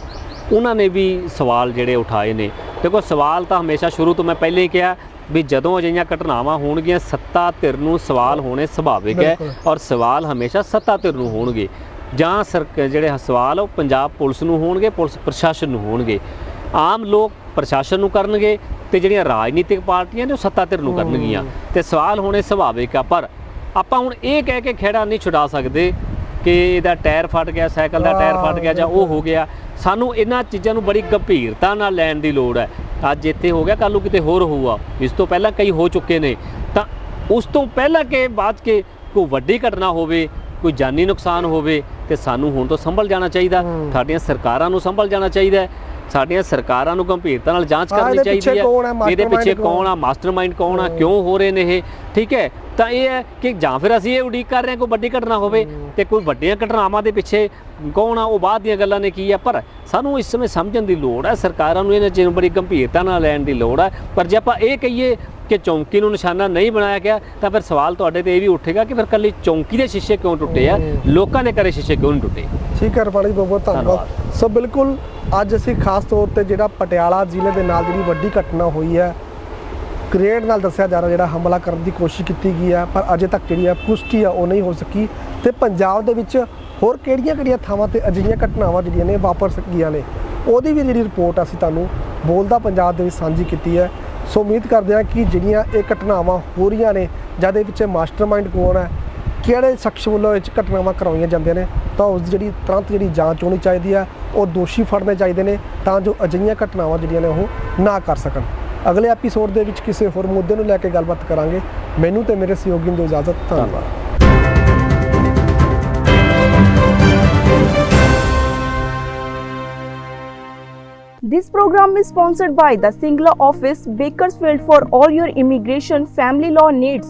ਉਹਨਾਂ ਨੇ ਵੀ ਸਵਾਲ ਜਿਹੜੇ ਉਠਾਏ ਨੇ ਦੇਖੋ ਸਵਾਲ ਤਾਂ ਹਮੇਸ਼ਾ ਸ਼ੁਰੂ ਤੋਂ ਮੈਂ ਪਹਿਲੇ ਹੀ ਕਿਹਾ ਵੀ ਜਦੋਂ ਅਜਿਹੀਆਂ ਘਟਨਾਵਾਂ ਹੋਣਗੀਆਂ ਸੱਤਾ ਧਿਰ ਨੂੰ ਸਵਾਲ ਹੋਣੇ ਸੁਭਾਵਿਕ ਹੈ ਬਿਲਕੁਲ। ਔਰ ਸਵਾਲ ਹਮੇਸ਼ਾ ਸੱਤਾ ਧਿਰ ਨੂੰ ਹੋਣਗੇ ਜਾਂ ਸਰ ਜਿਹੜੇ ਸਵਾਲ ਉਹ ਪੰਜਾਬ ਪੁਲਿਸ ਨੂੰ ਹੋਣਗੇ ਪੁਲਿਸ ਪ੍ਰਸ਼ਾਸਨ ਨੂੰ ਹੋਣਗੇ ਆਮ ਲੋਕ ਪ੍ਰਸ਼ਾਸਨ ਨੂੰ ਕਰਨਗੇ ਤੇ ਜਿਹੜੀਆਂ ਰਾਜਨੀਤਿਕ ਪਾਰਟੀਆਂ ਨੇ ਉਹ ਸੱਤਾ ਧਿਰ ਨੂੰ ਕਰਨਗੀਆਂ। ਤੇ ਸਵਾਲ ਹੋਣੇ ਸੁਭਾਵਿਕ ਆ ਪਰ ਆਪਾਂ ਹੁਣ ਇਹ ਕਹਿ ਕੇ ਖੇੜਾ ਨਹੀਂ ਛੁਡਾ ਸਕਦੇ ਕਿ ਇਹਦਾ ਟਾਇਰ ਫਟ ਗਿਆ ਸਾਈਕਲ ਦਾ ਟਾਇਰ ਫਟ ਗਿਆ ਜਾਂ ਉਹ ਹੋ ਗਿਆ। ਸਾਨੂੰ ਇਹਨਾਂ ਚੀਜ਼ਾਂ ਨੂੰ ਬੜੀ ਗੰਭੀਰਤਾ ਨਾਲ ਲੈਣ ਦੀ ਲੋੜ ਹੈ। ਅੱਜ ਇੱਥੇ ਹੋ ਗਿਆ ਕੱਲ੍ਹ ਨੂੰ ਕਿਤੇ ਹੋਰ ਹੋਊਗਾ। ਇਸ ਤੋਂ ਪਹਿਲਾਂ ਕਈ ਹੋ ਚੁੱਕੇ ਨੇ। ਤਾਂ ਉਸ ਤੋਂ ਪਹਿਲਾਂ ਕਿ ਬਾਅਦ ਕੇ ਕੋਈ ਵੱਡੀ ਘਟਨਾ ਹੋਵੇ ਕੋਈ ਜਾਨੀ ਨੁਕਸਾਨ ਹੋਵੇ ਤੇ ਸਾਨੂੰ ਹੁਣ ਤੋਂ ਸੰਭਲ ਜਾਣਾ ਚਾਹੀਦਾ। ਸਾਡੀਆਂ ਸਰਕਾਰਾਂ ਨੂੰ ਸੰਭਲ ਜਾਣਾ ਚਾਹੀਦਾ। ਸਾਡੀਆਂ ਸਰਕਾਰਾਂ ਨੂੰ ਗੰਭੀਰਤਾ ਨਾਲ ਜਾਂਚ ਕਰਨੀ ਚਾਹੀਦੀ ਹੈ, ਇਹਦੇ ਪਿੱਛੇ ਕੌਣ? ਆ? ਮਾਸਟਰਮਾਈਂਡ ਕੌਣ ਆ? ਕਿਉਂ ਹੋ ਰਹੇ ਨੇ ਇਹ? ਠੀਕ ਹੈ? ਤਾਂ ਇਹ ਹੈ ਕਿ ਜਾਂ ਫਿਰ ਅਸੀਂ ਇਹ ਉਡੀਕ ਕਰ ਰਹੇ ਹਾਂ ਕੋਈ ਵੱਡੀ ਘਟਨਾ ਹੋਵੇ ਤੇ ਕੋਈ ਵੱਡੀਆਂ ਘਟਨਾਵਾਂ ਦੇ ਪਿੱਛੇ ਕੌਣ ਆ ਉਹ ਬਾਅਦ ਦੀਆਂ ਗੱਲਾਂ ਨੇ ਕੀ ਆ? ਪਰ ਸਾਨੂੰ ਇਸ ਸਮੇਂ ਸਮਝਣ ਦੀ ਲੋੜ ਹੈ ਸਰਕਾਰਾਂ ਨੂੰ ਇਹਨਾਂ ਚੀਜ਼ਾਂ ਬੜੀ ਗੰਭੀਰਤਾ ਨਾਲ ਲੈਣ ਦੀ ਲੋੜ ਹੈ। ਪਰ ਜੇ ਆਪਾਂ ਇਹ ਕਹੀਏ ਕਿ ਚੌਂਕੀ ਨੂੰ ਨਿਸ਼ਾਨਾ ਨਹੀਂ ਬਣਾਇਆ ਗਿਆ ਤਾਂ ਫਿਰ ਸਵਾਲ ਤੁਹਾਡੇ ਤੇ ਇਹ ਵੀ ਉੱਠੇਗਾ ਕਿ ਫਿਰ ਕੱਲੀ ਚੌਂਕੀ ਦੇ ਸ਼ੀਸ਼ੇ ਕਿਉਂ ਟੁੱਟੇ ਆ? ਲੋਕਾਂ ਦੇ ਘਰੇ ਸ਼ੀਸ਼ੇ ਕਿਉਂ ਨਹੀਂ ਟੁੱਟੇ? ਠੀਕ ਹੈ ਰਪਾਲੀ ਬਹੁਤ ਬਹੁਤ ਧੰਨਵਾਦ। ਸੋ ਬਿਲਕੁਲ ਅੱਜ ਅਸੀਂ ਖਾਸ ਤੌਰ ਤੇ ਜਿਹੜਾ ਪਟਿਆਲਾ ਜ਼ਿਲ੍ਹੇ ਦੇ ਨਾਲ ਜਿਹੜੀ ਵੱਡੀ ਘਟਨਾ ਹੋਈ ਹੈ ਗ੍ਰੇਡ ਨਾਲ ਦੱਸਿਆ ਜਾ ਰਿਹਾ ਜਿਹੜਾ ਹਮਲਾ ਕਰਨ ਦੀ ਕੋਸ਼ਿਸ਼ ਕੀਤੀ ਗਈ ਹੈ, ਪਰ ਅਜੇ ਤੱਕ ਜਿਹੜੀ ਹੈ ਪੁਸ਼ਟੀ ਆ ਉਹ ਨਹੀਂ ਹੋ ਸਕੀ ਤੇ ਪੰਜਾਬ ਦੇ ਵਿੱਚ ਹੋਰ ਕਿਹੜੀਆਂ-ਕਿਹੜੀਆਂ ਥਾਵਾਂ ਤੇ ਅਜਿਹੀਆਂ ਘਟਨਾਵਾਂ ਜਿਹੜੀਆਂ ਨੇ ਵਾਪਰ ਸਕੀਆਂ ਨੇ, ਉਹਦੀ ਵੀ ਜਿਹੜੀ ਰਿਪੋਰਟ ਅਸੀਂ ਤੁਹਾਨੂੰ ਬੋਲਦਾ ਪੰਜਾਬ ਦੇ ਵਿੱਚ ਸਾਂਝੀ ਕੀਤੀ ਹੈ। ਸੋ ਉਮੀਦ ਕਰਦੇ ਹਾਂ ਕਿ ਜਿਹੜੀਆਂ ਇਹ ਘਟਨਾਵਾਂ ਹੋ ਰਹੀਆਂ ਨੇ, ਜਿਹਦੇ ਵਿੱਚ ਮਾਸਟਰਮਾਈਂਡ ਕੌਣ ਹੈ, ਕਿਹੜੇ ਸ਼ਖਸ ਵੱਲੋਂ ਇਹ 'ਚ ਘਟਨਾਵਾਂ ਕਰਵਾਈਆਂ ਜਾਂਦੀਆਂ ਨੇ, ਤਾਂ ਉਸ ਦੀ ਜਿਹੜੀ ਤੁਰੰਤ ਜਿਹੜੀ ਜਾਂਚ ਹੋਣੀ ਚਾਹੀਦੀ ਹੈ। ਉਹ ਦੋਸ਼ੀ ਫੜਨੇ ਚਾਹੀਦੇ ਨੇ ਤਾਂ ਜੋ ਅਜਿਹੀਆਂ ਘਟਨਾਵਾਂ ਜਿਹੜੀਆਂ ਨੇ ਉਹ ਨਾ ਕਰ ਸਕਣ ਅਗਲੇ ਐਪੀਸੋਡ ਦੇ ਵਿੱਚ ਕਿਸੇ ਹੋਰ ਮੁੱਦੇ ਨੂੰ ਲੈ ਕੇ ਗੱਲਬਾਤ ਕਰਾਂਗੇ ਮੈਨੂੰ ਤੇ ਮੇਰੇ ਸਹਿਯੋਗੀ ਨੂੰ ਦਿਓ ਇਜਾਜ਼ਤ ਧੰਨਵਾਦ This program is sponsored by the Singla office, Bakersfield for all your immigration family law needs.